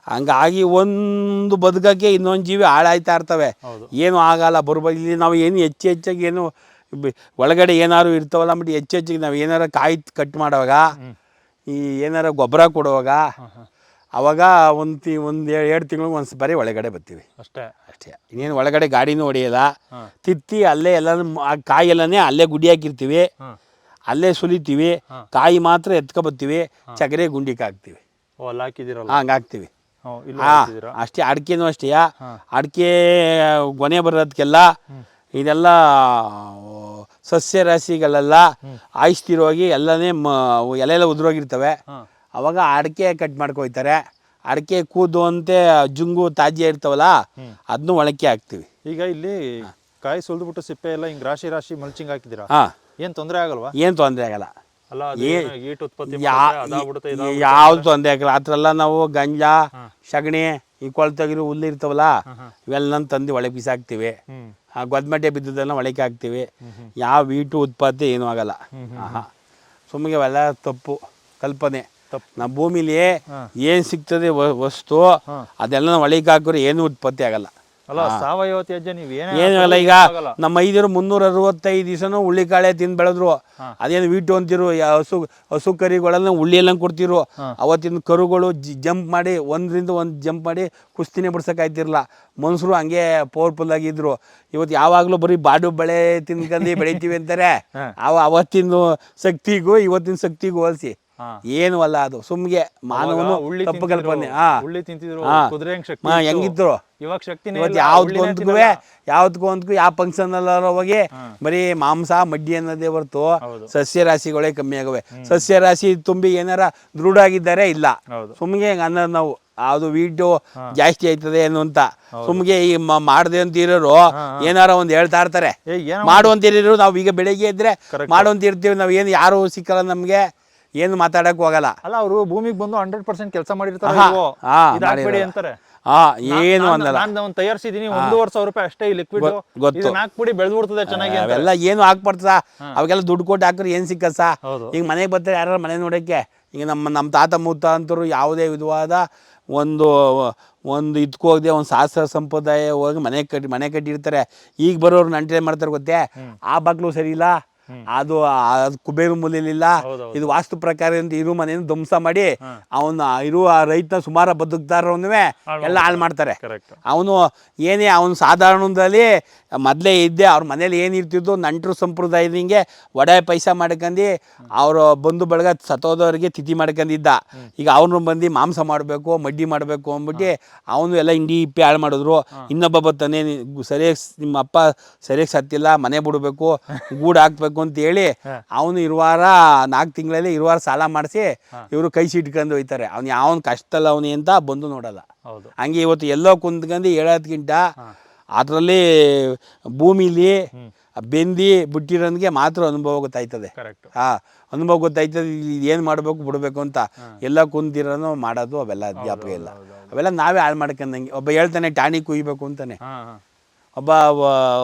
ಹಂಗಾಗಿ ಒಂದು ಬದುಕಕ್ಕೆ ಇನ್ನೊಂದು ಜೀವಿ ಹಾಳಾಯ್ತಾ ಇರ್ತವೆ. ಏನು ಆಗಲ್ಲ ಬರ್ಬೋದು ಇಲ್ಲಿ ನಾವು ಏನು ಹೆಚ್ಚು ಹೆಚ್ಚಾಗಿ ಏನು ಬಿ- ಒಳಗಡೆ ಏನಾರು ಇರ್ತಾವಲ್ಲ ಅಂದ್ಬಿಟ್ಟು ಹೆಚ್ಚು ಹೆಚ್ಚಿಗೆ ನಾವು ಏನಾರ ಕಾಯಿ ಕಟ್ ಮಾಡುವಾಗ ಈ ಏನಾರ ಗೊಬ್ಬರ ಕೊಡುವಾಗ ಅವಾಗ ಒಂದು ತಿ ಒಂದು ಎರಡು ತಿಂಗಳಿಗೆ ಒಂದು ಬರೀ ಒಳಗಡೆ ಬರ್ತೀವಿ ಅಷ್ಟೇ. ಅಷ್ಟೇ. ಇನ್ನೇನು ಒಳಗಡೆ ಗಾಡಿನೂ ಹೊಡೆಯಲ್ಲ. ತಿತ್ತಿ ಅಲ್ಲೇ ಎಲ್ಲ ಕಾಯಿ ಎಲ್ಲನೇ ಅಲ್ಲೇ ಗುಡಿ ಹಾಕಿರ್ತೀವಿ. ಅಲ್ಲೇ ಸುಲಿತೀವಿ. ಕಾಯಿ ಮಾತ್ರ ಎತ್ಕೊಬತ್ತೀವಿ. ಚಗರೆ ಗುಂಡಿಗೆ ಹಾಕ್ತೀವಿ. ಹಂಗೆ ಹಾಕ್ತೀವಿ. ಹಾಂ ಅಷ್ಟೇ ಅಡಿಕೆನೂ ಅಷ್ಟೇ. ಅಡಿಕೆ ಗೊನೆ ಬರೋದಕ್ಕೆಲ್ಲ ಇದೆಲ್ಲ ಸಸ್ಯ ರಾಶಿಗಳೆಲ್ಲ ಆಯಿಸ್ತಿರೋಗಿ ಎಲ್ಲನೇ ಮ ಎಲೆ ಎಲ್ಲ ಉದುರೋಗಿರ್ತವೆ ಅವಾಗ ಅಡಿಕೆ ಕಟ್ ಮಾಡ್ಕೊಯ್ತಾರೆ. ಅಡಿಕೆ ಕೂದು ಅಂತೆ ಜುಂಗು ತಾಜಿ ಇರ್ತಾವಲ್ಲ ಅದನ್ನು ಒಳಕ್ಕೆ ಹಾಕ್ತೀವಿ. ಈಗ ಇಲ್ಲಿ ಕಾಯಿ ಸುಲ್ದ್ಬಿಟ್ಟು ಸಿಪ್ಪೆ ಎಲ್ಲ ಹಿಂಗ್ ರಾಶಿ ರಾಶಿ ಮಲ್ಚಿಂಗ್ ಹಾಕಿದಿರಾ ಹಾಂ. ಏನ್ ತೊಂದರೆ ಆಗಲ್ವಾ? ಏನು ತೊಂದರೆ ಆಗಲ್ಲ. ಅಲ್ಲ ಅದು ಏ- ಏನೋ ಈಟ್ ಉತ್ಪತ್ತಿ ಯಾ ಮಾಡುತ್ತೆ, ಅದಾಗ್ಬಿಡುತ್ತೆ, ಇದಾಗ್ಬಿಡುತ್ತೆ. ಯಾವ್ದು ತೊಂದರೆ ಆಗಲ್ಲ. ಆ ಥರ ಎಲ್ಲ ನಾವು ಗಂಜಾ ಸಗಣಿ ಈ ಕೊಳ್ತಾಗಿರೋ ಹುಲ್ಲು ಇರ್ತಾವಲ್ಲ ಇವೆಲ್ಲ ತಂದು ಒಳಗೆ ಬಿಸಾಕ್ತೀವಿ. ಹ್ಮ್. ಆ ಗೊದ್ಮಟ್ಟೆ ಬಿದ್ದದೆಲ್ಲ ಒಳಗೆ ಹಾಕ್ತೀವಿ. ಯಾವ ವೀಟು ಉತ್ಪತ್ತಿ ಏನೂ ಆಗಲ್ಲ. ಆಹಾ. ಸುಮ್ಮಗೆ ಅವೆಲ್ಲ ತಪ್ಪು ಕಲ್ಪನೆ. ನಮ್ಮ ಭೂಮಿಲಿ ಏನು ಸಿಗ್ತದೆ ವಸ್ತು ಅದೆಲ್ಲ ಒಳಗೆ ಹಾಕಿದ್ರೆ ಏನು ಉತ್ಪತ್ತಿ ಆಗಲ್ಲ. ಅಲ್ಲ ಸಾವಯವ ತ್ಯಾಜ್ಯ ನೀವ್ ಏನೇ ಏನು ಹಾಕಿದ್ರು ಈಗ ನಮ್ಮ ಐದಿರು ಮುನ್ನೂರ ಅರವತ್ತೈದು ದಿವಸನೂ ಹುಳ್ಳಿಕಾಳೆ ತಿಂದು ಬೆಳೆದ್ರು. ಅದೇನು ವೀಟು ಅಂತಿರು ಹಸು ಹಸು ಕರಿಗಳನ್ನ ಹುಳ್ಳಿ ಎಲ್ಲ ಕೊಡ್ತಿರು ಅವತ್ತಿನ ಕರುಗಳು ಜಂಪ್ ಮಾಡಿ ಒಂದರಿಂದ ಒಂದು ಜಂಪ್ ಮಾಡಿ ಕುಸ್ತಿನೇ ಬಿಡ್ಸೋಕ್ಕಾಯ್ತಿರಲ್ಲ ಮನುಷ್ಯರು ಹಂಗೆ ಪವರ್ಫುಲ್ ಆಗಿದ್ರು. ಇವತ್ತು ಯಾವಾಗಲೂ ಬರೀ ಬಾಡು ಬೆಳೆ ತಿನ್ಕಂದಿ ಬೆಳಿತೀವಿ ಅಂತಾರೆ. ಅವ ಅವತ್ತಿನ ಶಕ್ತಿಗೂ ಇವತ್ತಿನ ಶಕ್ತಿಗೂ ಹೋಲಿಸಿ. ಏನು ಅಲ್ಲ ಅದು. ಸುಮ್ಗೆ ಮಾನವನು ತಪ್ಪು ಕಲ್ಪನೆ. ಹೆಂಗಿದ್ರು? ಇವಾಗ ಶಕ್ತಿ ಇಲ್ಲ, ಯಾವ್ದಕ್ಕೂ ಒಂದ್ಕೂ ಯಾವ ಫಂಕ್ಷನ್ ಅಲ್ಲ ಹೋಗಿ ಬರೀ ಮಾಂಸ ಮಡ್ಡಿ ಅನ್ನೋದೇ ಹೊರತು. ಸಸ್ಯ ರಾಶಿಗಳೇ ಕಮ್ಮಿ ಆಗವೆ. ಸಸ್ಯ ರಾಶಿ ತುಂಬಿ ಏನಾರ ದೃಢ ಆಗಿದ್ದಾರೆ ಇಲ್ಲ ಸುಮ್ಗೆ ಹಂಗ ಅನ್ನೋದು ನಾವು ಅದು ವೀಟು ಜಾಸ್ತಿ ಆಯ್ತದೆ ಏನು ಅಂತ. ಸುಮ್ಗೆ ಈ ಮಾಡದೆ ಅಂತ ಇರೋರು ಏನಾರ ಒಂದ್ ಹೇಳ್ತಾ ಇರ್ತಾರೆ. ಏ ಏನೋ ಮಾಡುವಂತ ಇರೋರು ನಾವು ಈಗ ಬೆಳಿಗ್ಗೆ ಇದ್ರೆ ಮಾಡುವಂತ ಇರ್ತೀವಿ ನಾವು ಏನು ಯಾರು ಸಿಕ್ಕಲ್ಲ ನಮ್ಗೆ. ಏನು ಮಾತಾಡಕ್ ಹೋಗಲ್ಲ ಅಲ್ಲ ಅವರು ಭೂಮಿಗೆ ಬಂದು ಹಂಡ್ರೆಡ್ ಪರ್ಸೆಂಟ್ ಕೆಲಸ ಮಾಡಿರ್ತಾರೆ? ಹಾ. ಅಂತಾರೆ. ಹಾ ಏನು ಅಂದಲ್ಲ. ನಾನು ಒಂದು ತಯಾರಿಸಿದೀನಿ ಒಂದೂವರೆ ಸಾವಿರ ರೂಪಾಯಿ ಅಷ್ಟೇ ಈ ಲಿಕ್ವಿಡ್ ಗೊತ್ತು. ಇದನ್ನ ಹಾಕ್ಬಿಡಿ ಬೆಳೆದ್ಬಿಡ್ತದೆ ಚೆನ್ನಾಗಿ ಅಂತ. ಅವೆಲ್ಲ ಏನು ಹಾಕ್ಬಾರ್ದ ಅವಾಗೆಲ್ಲ ದುಡ್ಡು ಕೊಟ್ಟು ಹಾಕ್ರೆ ಏನು ಸಿಕ್ಕಸ ಹೌದು. ಈಗ ಮನೆಗೆ ಬರ್ತಾರೆ ಯಾರು ಮನೆ ನೋಡೋಕ್ಕೆ? ಈಗ ನಮ್ಮ ನಮ್ಮ ತಾತ ಮುತ್ತ ಅಂತರು ಯಾವುದೇ ವಿಧವಾದ ಒಂದು ಒಂದು ಇದ್ಕೋಗದೆ ಹೋಗದೆ ಒಂದು ಶಾಸ್ತ್ರ ಸಂಪ್ರದಾಯ ಹೋಗಿ ಮನೆ ಕಟ್ಟಿ ಮನೆ ಕಟ್ಟಿರ್ತಾರೆ. ಈಗ ಬರೋರು ನಂಟೆ ಮಾಡ್ತಾರೆ ಗೊತ್ತೇ? ಆ ಬಾಗ್ಲು ಸರಿ ಇಲ್ಲ. ಅದು ಆ- ಕುಬೇರು ಮೂಲೆಯಲ್ಲಿಲ್ಲ ಇದು ವಾಸ್ತು ಪ್ರಕಾರ ಅಂತ ಇರು ಮನೆಯನ್ನು ಧ್ವಂಸ ಮಾಡಿ ಅವನ ಇರುವ ರೈತನ ಸುಮಾರು ಬದುಕ್ತಾರವನ್ನುವೆ ಎಲ್ಲ ಹಾಳು ಮಾಡ್ತಾರೆ. ಅವನು ಏನೇ ಅವನು ಸಾಧಾರಣದಲ್ಲಿ ಮೊದಲೇ ಇದ್ದೆ ಅವ್ರ ಮನೇಲಿ ಏನಿರ್ತಿದ್ದು ನಂಟರು ಸಂಪ್ರದಾಯದಿಂಗೆ ಒಡೆ ಪೈಸ ಮಾಡ್ಕಂಡು ಅವ್ರ ಬಂಧು ಬಳಗ ಸತ್ತೋದವ್ರಿಗೆ ತಿಥಿ ಮಾಡ್ಕೊಂಡಿದ್ದ ಈಗ ಅವನು ಬಂದು ಮಾಂಸ ಮಾಡಬೇಕು ಮಡ್ಡಿ ಮಾಡಬೇಕು ಅಂದ್ಬಿಟ್ಟು ಅವನು ಎಲ್ಲ ಹಿಂಡಿ ಇಪ್ಪಿ ಹಾಳು ಮಾಡಿದ್ರು. ಇನ್ನೊಬ್ಬ ಬರ್ತಾನೆ ಸರಿಯಾಗಿ ನಿಮ್ಮ ಅಪ್ಪ ಸರಿಯಾಗಿ ಸತ್ತಿಲ್ಲ ಮನೆ ಬಿಡಬೇಕು ಗೂಡು ಹಾಕ್ಬೇಕು ಅಂತ ಹೇಳಿ ಅವನು ಇರುವಾರ ನಾಲ್ಕು ತಿಂಗಳಲ್ಲಿ ಇರುವಾರ ಸಾಲ ಮಾಡಿಸಿ ಇವರು ಕೈ ಸಿಟ್ಕೊಂಡು ಹೋಯ್ತಾರೆ. ಅವ್ನು ಯಾವನ್ ಕಷ್ಟಲ್ಲ ಅವನಿ ಅಂತ ಬಂದು ನೋಡಲ್ಲ. ಹಂಗೆ ಇವತ್ತು ಎಲ್ಲೋ ಕುಂತ್ಕೊಂಡು ಹೇಳೋದ್ಕಿಂತ ಅದರಲ್ಲಿ ಭೂಮಿಲಿ ಬೆಂದಿ ಬಿಟ್ಟಿರೋನ್ಗೆ ಮಾತ್ರ ಅನುಭವ ಗೊತ್ತಾಯ್ತದೆ. ಹಾ. ಅನುಭವ ಗೊತ್ತಾಯ್ತದೆ ಏನು ಮಾಡಬೇಕು ಬಿಡಬೇಕು ಅಂತ ಎಲ್ಲ ಕುಂತಿರೋನು ಮಾಡೋದು ಅವೆಲ್ಲ ಜ್ಞಾಪಕ ಇಲ್ಲ. ಅವೆಲ್ಲ ನಾವೇ ಹಾಳು ಮಾಡ್ಕೊಂಡಂಗೆ. ಒಬ್ಬ ಹೇಳ್ತಾನೆ ಟಾಣಿ ಕುಯ್ಬೇಕು ಅಂತಾನೆ. ಒಬ್ಬ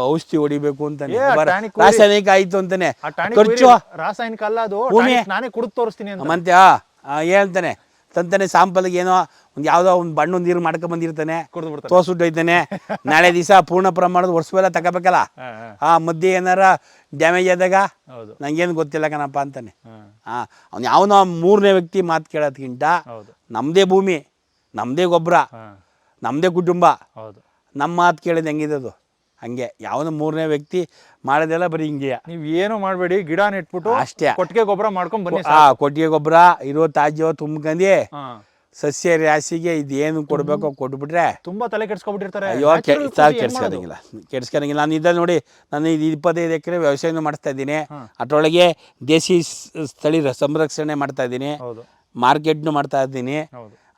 ಔಷಧಿ ಹೊಡಿಬೇಕು ಅಂತಾನೆ. ಏ, ಆ ಒಬ್ಬ ರಾಸಾಯನಿಕ ಆಯ್ತು ಅಂತಾನೆ. ಆ ಖರ್ಚು. ರಾಸಾಯನಿಕ ಅಲ್ಲ ಅದು. ಭೂಮಿ- ನಾನೇ ಕುಡಿದು ತೋರಿಸ್ತೀನಿ ಅಂತ. ಮಂತ್ಯ ಹೇಳ್ತಾನೆ. ತಂತಾನೆ ಸಾಂಪಲ್ಗೆ ಏನೋ ಒಂದು ಯಾವುದೋ ಒಂದು ಬಣ್ಣ ನೀರು ಮಾಡ್ಕೊಂಡ್ ಬಂದಿರ್ತಾನೆ. ಕುಡಿದು ಬಿಡ್ತಾರೆ ತೋರ್ಸ್ಬಿಟ್ಟು ಹೋಯ್ತಾನೆ. ನಾಳೆ ದಿವಸ ಪೂರ್ಣ ಪ್ರಮಾಣದ ವರ್ಷವೆಲ್ಲ ತಗೋಬೇಕಲ್ಲ? ಹಾ ಹಾ. ಆ ಮಧ್ಯೆ ಏನಾರ ಡ್ಯಾಮೇಜ್ ಆದಾಗ ಹೌದು. ನಂಗೇನು ಗೊತ್ತಿಲ್ಲ ಕಣಪ್ಪ ಅಂತಾನೆ. ಹಾ. ಅವ್ನ ಅವ್ನು ಯಾವನೋ ಮೂರನೇ ವ್ಯಕ್ತಿ ಮಾತು ಕೇಳೋದ್ಕಿಂತ ಹೌದು. ನಮ್ಮದೇ ಭೂಮಿ ನಮ್ಮದೇ ಗೊಬ್ಬರ ಹಾ. ನಮ್ಮದೇ ಕುಟುಂಬ. ಹೌದು. ನಮ್ಮ ಮಾತು ಹೆಂಗಿದೆ ಅದು? ಹಂಗೆ. ಯಾವ್ದು ಮೂರನೇ ವ್ಯಕ್ತಿ ಮಾಡೋದೆಲ್ಲ ಬರೀ ಹಿಂಗೆ ನೀವು ಏನು ಮಾಡಬೇಡಿ ಗಿಡ ನೆಟ್ಬಿಟ್ಟು ಅಷ್ಟೇ. ಕೊಟ್ಟಿಗೆ ಗೊಬ್ಬರ ಮಾಡ್ಕೊಂಡು ಬನ್ನಿ ಆ ಕೊಟ್ಟಿಗೆ ಗೊಬ್ಬರ ಇರೋ ತಾಜ್ಯ ತುಂಬ್ಕೊಂಡಿ ಹಾ. ಸಸ್ಯ ರಾಶಿಗೆ ಇದೇನು ಕೊಡಬೇಕು ಕೊಟ್ಬಿಟ್ರೆ ತುಂಬಾ ತಲೆ ಕೆಡ್ಸ್ಕೊಬಿಟ್ಟಿರ್ತಾರೆ. ಅಯ್ಯೋ ಕೆಡ್ಸ್ಕೊಳಂಗಿಲ್ಲ. ಕೆಡ್ಸ್ಕೊಳಂಗಿಲ್ಲ. ನಾನು ಇದ್ದಲ್ಲಿ ನೋಡಿ ನಾನು ಇದು ಇಪ್ಪತ್ತೈದು ಎಕರೆ ವ್ಯವಸಾಯನೂ ಮಾಡ್ತಾ ಇದ್ದೀನಿ. ಅದರೊಳಗೆ ದೇಸಿ ಸ್ಥಳೀಯ ಸಂರಕ್ಷಣೆ ಮಾಡ್ತಾ ಇದ್ದೀನಿ. ಮಾರ್ಕೆಟ್ನು ಮಾಡ್ತಾ ಇದ್ದೀನಿ.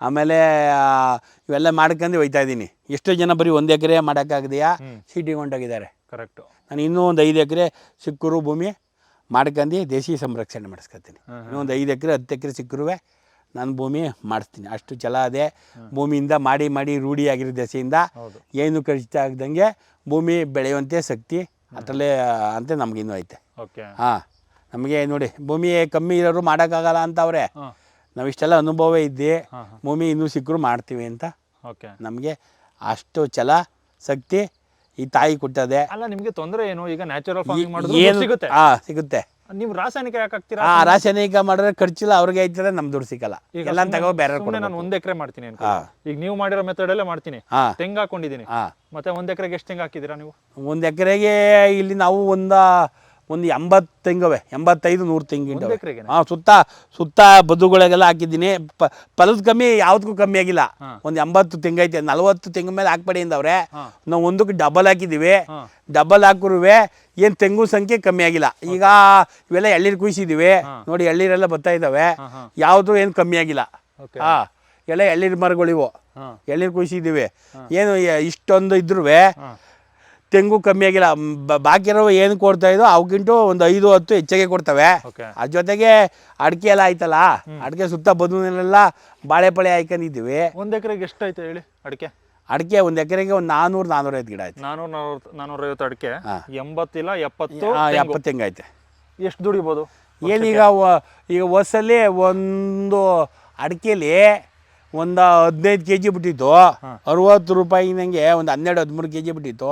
ಆಮೇಲೆ ಇವೆಲ್ಲ ಮಾಡ್ಕೊಂಡು ಹೋಯ್ತಾ ಇದ್ದೀನಿ. ಎಷ್ಟೋ ಜನ ಬರೀ ಒಂದು ಎಕರೆ ಮಾಡೋಕ್ಕಾಗದೆಯಾ? ಸಿಟಿಗೆ ಹೊಂಟೋಗಿದ್ದಾರೆ. ಕರೆಕ್ಟ್ ನಾನು ಇನ್ನೂ ಒಂದು ಐದು ಎಕರೆ ಸಿಕ್ಕರು ಭೂಮಿ ಮಾಡ್ಕೊಂಡು ದೇಶೀಯ ಸಂರಕ್ಷಣೆ ಮಾಡಿಸ್ಕೊತೀನಿ ಇನ್ನೂ ಒಂದು ಐದು ಎಕರೆ ಹತ್ತು ಎಕರೆ ಸಿಕ್ಕರೂ ನಾನು ಭೂಮಿ ಮಾಡಿಸ್ತೀನಿ. ಅಷ್ಟು ಛಲ ಅದೇ. ಭೂಮಿಯಿಂದ ಮಾಡಿ ಮಾಡಿ ರೂಢಿಯಾಗಿರೋ ದೆಸೆಯಿಂದ ಏನು ಖರ್ಚು ಆಗದಂಗೆ ಭೂಮಿ ಬೆಳೆಯುವಂತೆ ಶಕ್ತಿ ಅದರಲ್ಲೇ ಅಂತ ನಮಗಿನ್ನೂ ಐತೆ. ಓಕೆ ಹಾಂ. ನಮಗೆ ನೋಡಿ ಭೂಮಿ ಕಮ್ಮಿ ಇರೋರು ಮಾಡೋಕ್ಕಾಗಲ್ಲ ಅಂತ ಅವ್ರೆ ನಾವು ಇಷ್ಟೆಲ್ಲ ಅನುಭವ ಇದ್ದೆ ಮೂಮಿ ಇನ್ನೂ ಸಿಕ್ಕರು ಮಾಡ್ತೀವಿ ಅಂತ ಓಕೆ. ನಮಗೆ ಅಷ್ಟು ಛಲ ಶಕ್ತಿ ಈ ತಾಯಿ ಕೊಟ್ಟದೆ. ಅಲ್ಲ ನಿಮಗೆ ತೊಂದರೆ ಏನು? ಈಗ ನ್ಯಾಚುರಲ್ ಫಾರ್ಮಿಂಗ್ ಮಾಡಿದ್ರೆ ಏನು? ಸಿಗುತ್ತೆ. ಆ ಸಿಗುತ್ತೆ. ನೀವು ರಾಸಾಯನಿಕ ಯಾಕೆ ಹಾಕ್ತೀರಾ? ಆ ರಾಸಾಯನಿಕ ಮಾಡಿದ್ರೆ ಖರ್ಚಿಲ್ಲ ಅವ್ರಿಗೆ ಐತದೆ ನಮ್ದು ದುಡ್ಡು ಸಿಕ್ಕಲ್ಲ. ಈಗ ಎಲ್ಲ ತಗೋ ಬೇರೆ ನಾನು ಒಂದ್ ಎಕರೆ ಮಾಡ್ತೀನಿ ಅಂತ ಈಗ ನೀವು ಮಾಡಿರೋ ಮೆಥಡ್ ಅಲ್ಲೇ ಮಾಡ್ತೀನಿ. ಹಾ. ತೆಂಗ್ ಹಾಕೊಂಡಿದ್ದೀನಿ. ಹಾ. ಮತ್ತೆ ಒಂದ್ ಎಕರೆಗೆ ಎಷ್ಟು ತೆಂಗ್ ಹಾಕಿದ್ದೀರಾ ನೀವು? ಒಂದ್ ಎಕರೆಗೆ ಇಲ್ಲಿ ನಾವು ಒಂದ ಒಂದು ಎಂಬತ್ತು ತೆಂಗವೆ ಎಂಬತ್ತೈದು ನೂರು ತೆಂಗಿನ ಹಾಂ ಸುತ್ತ ಸುತ್ತ ಬದುಗಳಿಗೆಲ್ಲ ಹಾಕಿದ್ದೀನಿ. ಪ ಫಲದ ಕಮ್ಮಿ ಯಾವುದಕ್ಕೂ ಕಮ್ಮಿ ಆಗಿಲ್ಲ. ಒಂದು ಎಂಬತ್ತು ತೆಂಗೈತೆ ನಲ್ವತ್ತು ತೆಂಗು ಮೇಲೆ ಹಾಕ್ಬೇಡಿ ಅಂದವ್ರೆ. ನಾವು ಒಂದಕ್ಕೆ ಡಬಲ್ ಹಾಕಿದ್ದೀವಿ ಡಬಲ್ ಹಾಕಿರುವೆ ಏನು ತೆಂಗು ಸಂಖ್ಯೆ ಕಮ್ಮಿ ಆಗಿಲ್ಲ. ಈಗ ಇವೆಲ್ಲ ಎಳ್ಳೀರು ಕುಯ್ಸಿದ್ದೀವಿ ನೋಡಿ ಎಳ್ಳೀರೆಲ್ಲ ಬರ್ತಾ ಇದ್ದಾವೆ. ಯಾವುದು ಏನು ಕಮ್ಮಿ ಆಗಿಲ್ಲ. ಹಾಂ ಎಲ್ಲ ಎಳ್ಳೀರು ಮರಗಳಿವು. ಎಳ್ಳೀರು ಕುಯ್ಸಿದ್ದೀವಿ ಏನು ಇಷ್ಟೊಂದು ಇದ್ರೂ ತೆಂಗು ಕಮ್ಮಿ ಆಗಿಲ್ಲ. ಬಾಕಿ ಇರೋ ಏನು ಕೊಡ್ತಾ ಇದೋ ಅವಕ್ಕಿಂಟು ಒಂದು ಐದು ಹತ್ತು ಹೆಚ್ಚಾಗೆ ಕೊಡ್ತವೆ. ಅದ್ ಅದ್ರ ಜೊತೆಗೆ ಅಡಿಕೆ ಎಲ್ಲ ಆಯ್ತಲ್ಲ? ಅಡಿಕೆ ಸುತ್ತ ಬದುನೆಲ್ಲ ಬಾಳೆ ಪಳೆ ಹಾಕೊಂಡಿದ್ದೀವಿ ಒಂದ್ ಎಕರೆಗೆ ಎಷ್ಟು ಆಯ್ತು ಹೇಳಿ ಅಡಿಕೆ? ಅಡಿಕೆ ಒಂದ್ ಎಕರೆಗೆ ಒಂದು ನಾನ್ನೂರು ನಾನ್ನೂರೈದು ಗಿಡ ಆಯ್ತು. ನಾನೂರ ನಾನೂರೈವತ್ತು ಅಡಿಕೆ. ಎಂಬತ್ತಿಲ್ಲ ಎಪ್ಪತ್ತು ಎಪ್ಪತ್ತು ಹೆಂಗೈತೆ ಐತೆ ಎಷ್ಟು ದುಡಿಬೋದು ಏನೀಗ ಈಗ ಹೊಸಲ್ಲಿ ಒಂದು ಅಡಿಕೆಲಿ ಒಂದು ಹದಿನೈದು ಕೆ ಜಿ ಬಿಟ್ಟಿತ್ತು ರೂಪಾಯಿ ನಂಗೆ ಒಂದು ಹನ್ನೆರಡು ಹದಿಮೂರು ಕೆ ಜಿ ಬಿಟ್ಟಿತ್ತು.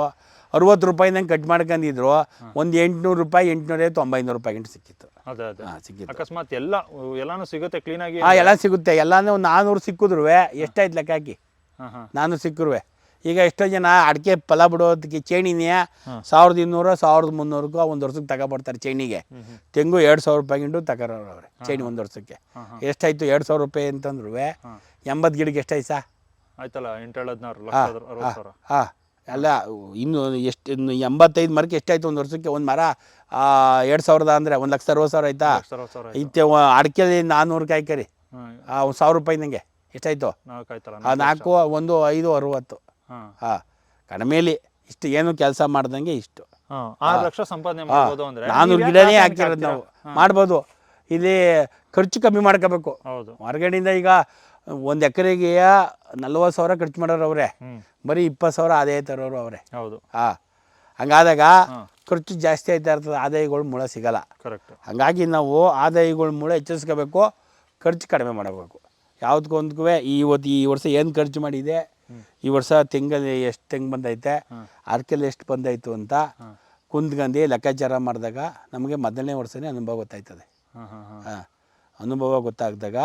ಅರುವತ್ತು ರೂಪಾಯಿನಂಗೆ ಕಟ್ ಮಾಡ್ಕೊಂಡಿದ್ರು ಒಂದು ಎಂಟುನೂರು ರೂಪಾಯಿ ಎಂಟುನೂರೈವತ್ತು ಒಂಬೈನೂರು ರೂಪಾಯಿ ಗಂಟು ಸಿಕ್ಕಿತ್ತು. ಅದೇ ಅದೇ. ಹಾಂ ಸಿಕ್ಕಿತ್ತು. ಅಕಸ್ಮಾತ್ ಎಲ್ಲ ಎಲ್ಲಾನು ಸಿಗುತ್ತೆ ಕ್ಲೀನಾಗಿ ಹಾಂ ಎಲ್ಲ ಸಿಗುತ್ತೆ. ಎಲ್ಲಾನು ಒಂದು ನಾನ್ನೂರು ಸಿಕ್ಕಿದ್ರು ಎಷ್ಟಾಯ್ತು ಲೆಕ್ಕ ಹಾಕಿ ನಾನು ಸಿಕ್ಕರುವೆ. ಈಗ ಎಷ್ಟೋ ಜನ ಅಡಿಕೆ ಫಲ ಬಿಡೋದಕ್ಕೆ ಚೇಣಿನೇ ಸಾವಿರದ ಇನ್ನೂರು ಸಾವಿರದ ಮುನ್ನೂರಕ್ಕೂ ಒಂದು ವರ್ಷಕ್ಕೆ ತಗೊಬರ್ತಾರೆ ಚೇಣಿಗೆ ತೆಂಗು ಎರಡು ಸಾವಿರ ರೂಪಾಯಿ ಗಿಂಟು ತಗೋರವ್ರೆ ಅವ್ರೆ ಚೇಣಿ ಒಂದು ವರ್ಷಕ್ಕೆ. ಎಷ್ಟಾಯ್ತು ಎರಡು ಸಾವಿರ ರೂಪಾಯಿ ಅಂತಂದ್ರೂ ಎಂಬತ್ತು ಗಿಡಕ್ಕೆ ಎಷ್ಟಾಯ್ತು? ಸಾ ಆಯ್ತಲ್ಲ ಎಂಟು ಹದಿನಾರು ಹಾಂ. ಅಲ್ಲ ಇನ್ನು ಎಷ್ಟು ಇನ್ನು ಎಂಬತ್ತೈದು ಮರಕ್ಕೆ ಎಷ್ಟಾಯ್ತು ಒಂದು ವರ್ಷಕ್ಕೆ? ಒಂದು ಮರ ಎರಡು ಸಾವಿರದ ಅಂದರೆ ಒಂದು ಲಕ್ಷ ಅರವತ್ತು ಸಾವಿರ ಆಯ್ತಾ? ಇತ್ತೆ ಅಡಿಕೆಲಿ ನಾನ್ನೂರು ಕಾಯ್ಕರಿ. ಒಂದು ಸಾವಿರ ರೂಪಾಯಿ ನನಗೆ ಎಷ್ಟಾಯ್ತು? ನಾಲ್ಕು ಆ ನಾಲ್ಕು ಒಂದು ಐದು ಅರವತ್ತು. ಹಾಂ. ಹಾಂ ಕಡಿಮೆಲಿ ಇಷ್ಟು ಏನು ಕೆಲಸ ಮಾಡ್ದಂಗೆ ಇಷ್ಟು. ಲಕ್ಷ ಸಂಪಾದನೆ ನಾನ್ನೂರು ಗಿಡನೇ ಹಾಕಿರೋದು ನಾವು? ಮಾಡ್ಬೋದು. ಇಲ್ಲಿ ಖರ್ಚು ಕಮ್ಮಿ ಮಾಡ್ಕೋಬೇಕು. ಹೌದು. ಹೊರಗಡೆಯಿಂದ ಈಗ ಒಂದು ಎಕರೆಗೆ ನಲ್ವತ್ತು ಸಾವಿರ ಖರ್ಚು ಮಾಡೋರು ಅವರೇ. ಬರೀ ಇಪ್ಪತ್ತು ಸಾವಿರ ಆದಾಯ ತರೋರು ಅವರೇ. ಹೌದು. ಹಾಂ. ಹಂಗಾದಾಗ ಖರ್ಚು ಜಾಸ್ತಿ ಆಯ್ತಾ ಇರ್ತದೆ ಆದಾಯಗಳು ಮೂಳ ಸಿಗಲ್ಲ. ಕರೆಕ್ಟ್ ಹಾಗಾಗಿ ನಾವು ಆದಾಯಗಳ ಮೂಳ ಹೆಚ್ಚಿಸ್ಕೋಬೇಕು ಖರ್ಚು ಕಡಿಮೆ ಮಾಡಬೇಕು. ಯಾವುದಕ್ಕೊಂದಕ್ಕೂ ಇವತ್ತು ಈ ವರ್ಷ ಏನು ಖರ್ಚು ಮಾಡಿದೆ ಈ ವರ್ಷ ತೆಂಗಲ್ಲಿ ಎಷ್ಟು ತೆಂಗು ಬಂದೈತೆ ಅರ್ಕೆಲ್ಲಿ ಎಷ್ಟು ಬಂದಾಯಿತು ಅಂತ ಕುಂತ್ಕಂಡು ಲೆಕ್ಕಾಚಾರ ಮಾಡಿದಾಗ ನಮಗೆ ಮೊದಲನೇ ವರ್ಷನೇ ಅನುಭವ ಗೊತ್ತಾಯ್ತದೆ. ಹಾಂ. ಅನುಭವ ಗೊತ್ತಾಗ್ದಾಗ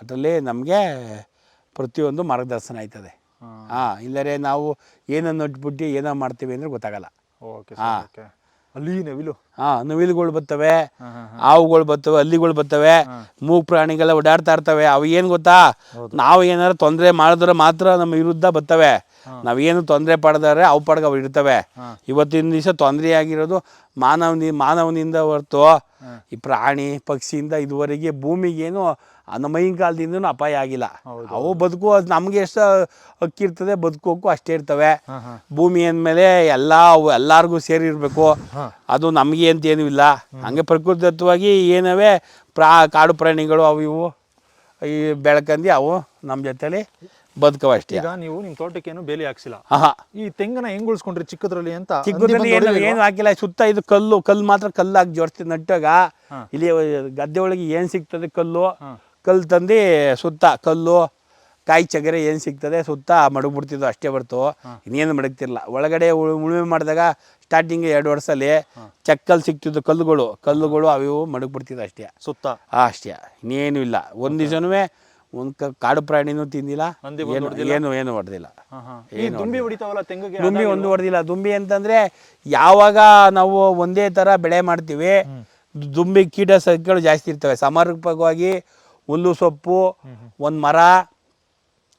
ಅದರಲ್ಲಿ ನಮಗೆ ಪ್ರತಿಯೊಂದು ಮಾರ್ಗದರ್ಶನ ಆಯ್ತದೆ. ಹಾ. ಇಲ್ಲರೆ ನಾವು ಏನನ್ನು ಬಿಟ್ಟು ಏನೋ ಮಾಡ್ತೀವಿ ಅಂದ್ರೆ ಗೊತ್ತಾಗಲ್ಲ. ಓಕೆ ಅಲ್ಲಿ ನವಿಲು? ಹಾಂ ನವಿಲುಗಳು ಬರ್ತವೆ ಹಾವುಗಳು ಬರ್ತವೆ ಅಲ್ಲಿಗಳು ಬರ್ತವೆ ಮೂಗ್ ಪ್ರಾಣಿಗಳ ಓಡಾಡ್ತಾ ಇರ್ತವೆ ಅವು ಏನು ಗೊತ್ತಾ? ನಾವು ಏನಾರು ತೊಂದರೆ ಮಾಡಿದ್ರೆ ಮಾತ್ರ ನಮ್ಮ ವಿರುದ್ಧ ಬರ್ತವೆ. ನಾವೇನು ತೊಂದರೆ ಪಡೆದರೆ ಅವು ಪಡ್ಗ ಅವು ಇರ್ತವೆ. ಇವತ್ತಿನ ದಿವಸ ತೊಂದರೆ ಆಗಿರೋದು ಮಾನವನಿ ಮಾನವನಿಂದ ಹೊರತು ಈ ಪ್ರಾಣಿ ಪಕ್ಷಿಯಿಂದ ಇದುವರೆಗೆ ಭೂಮಿಗೇನು ನಮ್ಮ ಮೈನ್ ಕಾಲದಿಂದನು ಅಪಾಯ ಆಗಿಲ್ಲ. ಅವು ಬದುಕು ಅದು ನಮಗೆ ಎಷ್ಟು ಅಕ್ಕಿ ಇರ್ತದೆ ಬದುಕೋಕ್ಕೂ ಅಷ್ಟೇ ಇರ್ತವೆ. ಭೂಮಿ ಅಂದಮೇಲೆ ಎಲ್ಲ ಅವು ಎಲ್ಲರಿಗೂ ಸೇರಿರ್ಬೇಕು ಅದು ನಮಗೆ ಅಂತ ಏನೂ ಇಲ್ಲ. ಹಂಗೆ ಪ್ರಕೃತಿದತ್ತವಾಗಿ ಏನವೇ ಪ್ರಾ ಕಾಡು ಪ್ರಾಣಿಗಳು ಅವು ಇವು. ಈ ಬೆಳಕಂದು ಅವು ನಮ್ಮ ಜೊತೆಲಿ ಬದುಕವ ಅಷ್ಟೇ. ಈಗ ನೀವು ನಿಮ್ಮ ತೋಟಕ್ಕೆ ಏನು ಬೇಲಿ ಹಾಕ್ಸಿಲ್ಲ. ಈ ತೆಂಗನ್ನ ಹೆಂಗ್ ಉಳಿಸ್ಕೊಂಡ್ರಿ ಚಿಕ್ಕದ್ರಲ್ಲಿ ಅಂತ ಚಿಕ್ಕದ್ರಲ್ಲಿ ಏನು ಏನು ಹಾಕಿಲ್ಲ. ಸುತ್ತ ಇದು ಕಲ್ಲು ಕಲ್ಲು ಮಾತ್ರ ಕಲ್ಲು ಹಾಕಿ ನಟ್ಟಾಗ ಇಲ್ಲಿ ಗದ್ದೆ ಒಳಗೆ ಏನು ಸಿಗ್ತದೆ ಕಲ್ಲು? ಕಲ್ಲು ತಂದು ಸುತ್ತ ಕಲ್ಲು ಕಾಯಿ ಚಗರೆ ಏನು ಸಿಗ್ತದೆ ಸುತ್ತ ಮಡಗ್ಬಿಡ್ತಿದ್ದು ಅಷ್ಟೇ ಬರ್ತು ಇನ್ನೇನು ಮಡಗ್ತಿರಲ್ಲ ಒಳಗಡೆ ಉಳು- ಉಳುಮೆ ಮಾಡಿದಾಗ ಸ್ಟಾರ್ಟಿಂಗ್ ಎರಡು ವರ್ಷದಲ್ಲಿ ಚಕ್ಕಲ್ಲಿ ಸಿಗ್ತಿದ್ದು ಕಲ್ಲುಗಳು. ಕಲ್ಲುಗಳು ಅವು ಮಡಗ್ಬಿಡ್ತಿದ್ದು ಅಷ್ಟೇ. ಸುತ್ತ. ಅಷ್ಟೇ. ಇನ್ನೇನು ಇಲ್ಲ. ಒಂದು ದಿವಸನೂ ಒಂದು ಕಾಡು ಪ್ರಾಣಿನೂ ತಿಂದಿಲ್ಲ. ಏನು ಏನು ಹೊಡೆದಿಲ್ಲ. ದುಂಬಿ ಒಂದು ಹೊಡೆದಿಲ್ಲ. ದುಂಬಿ ಅಂತಂದ್ರೆ ಯಾವಾಗ ನಾವು ಒಂದೇ ತರ ಬೆಳೆ ಮಾಡ್ತೀವಿ ದುಂಬಿ ಕೀಟ ಸಸ್ಯಗಳು ಜಾಸ್ತಿ ಇರ್ತವೆ. ಸಮರ್ಪಕವಾಗಿ ಹುಲ್ಲು ಸೊಪ್ಪು, ಒಂದು ಮರ,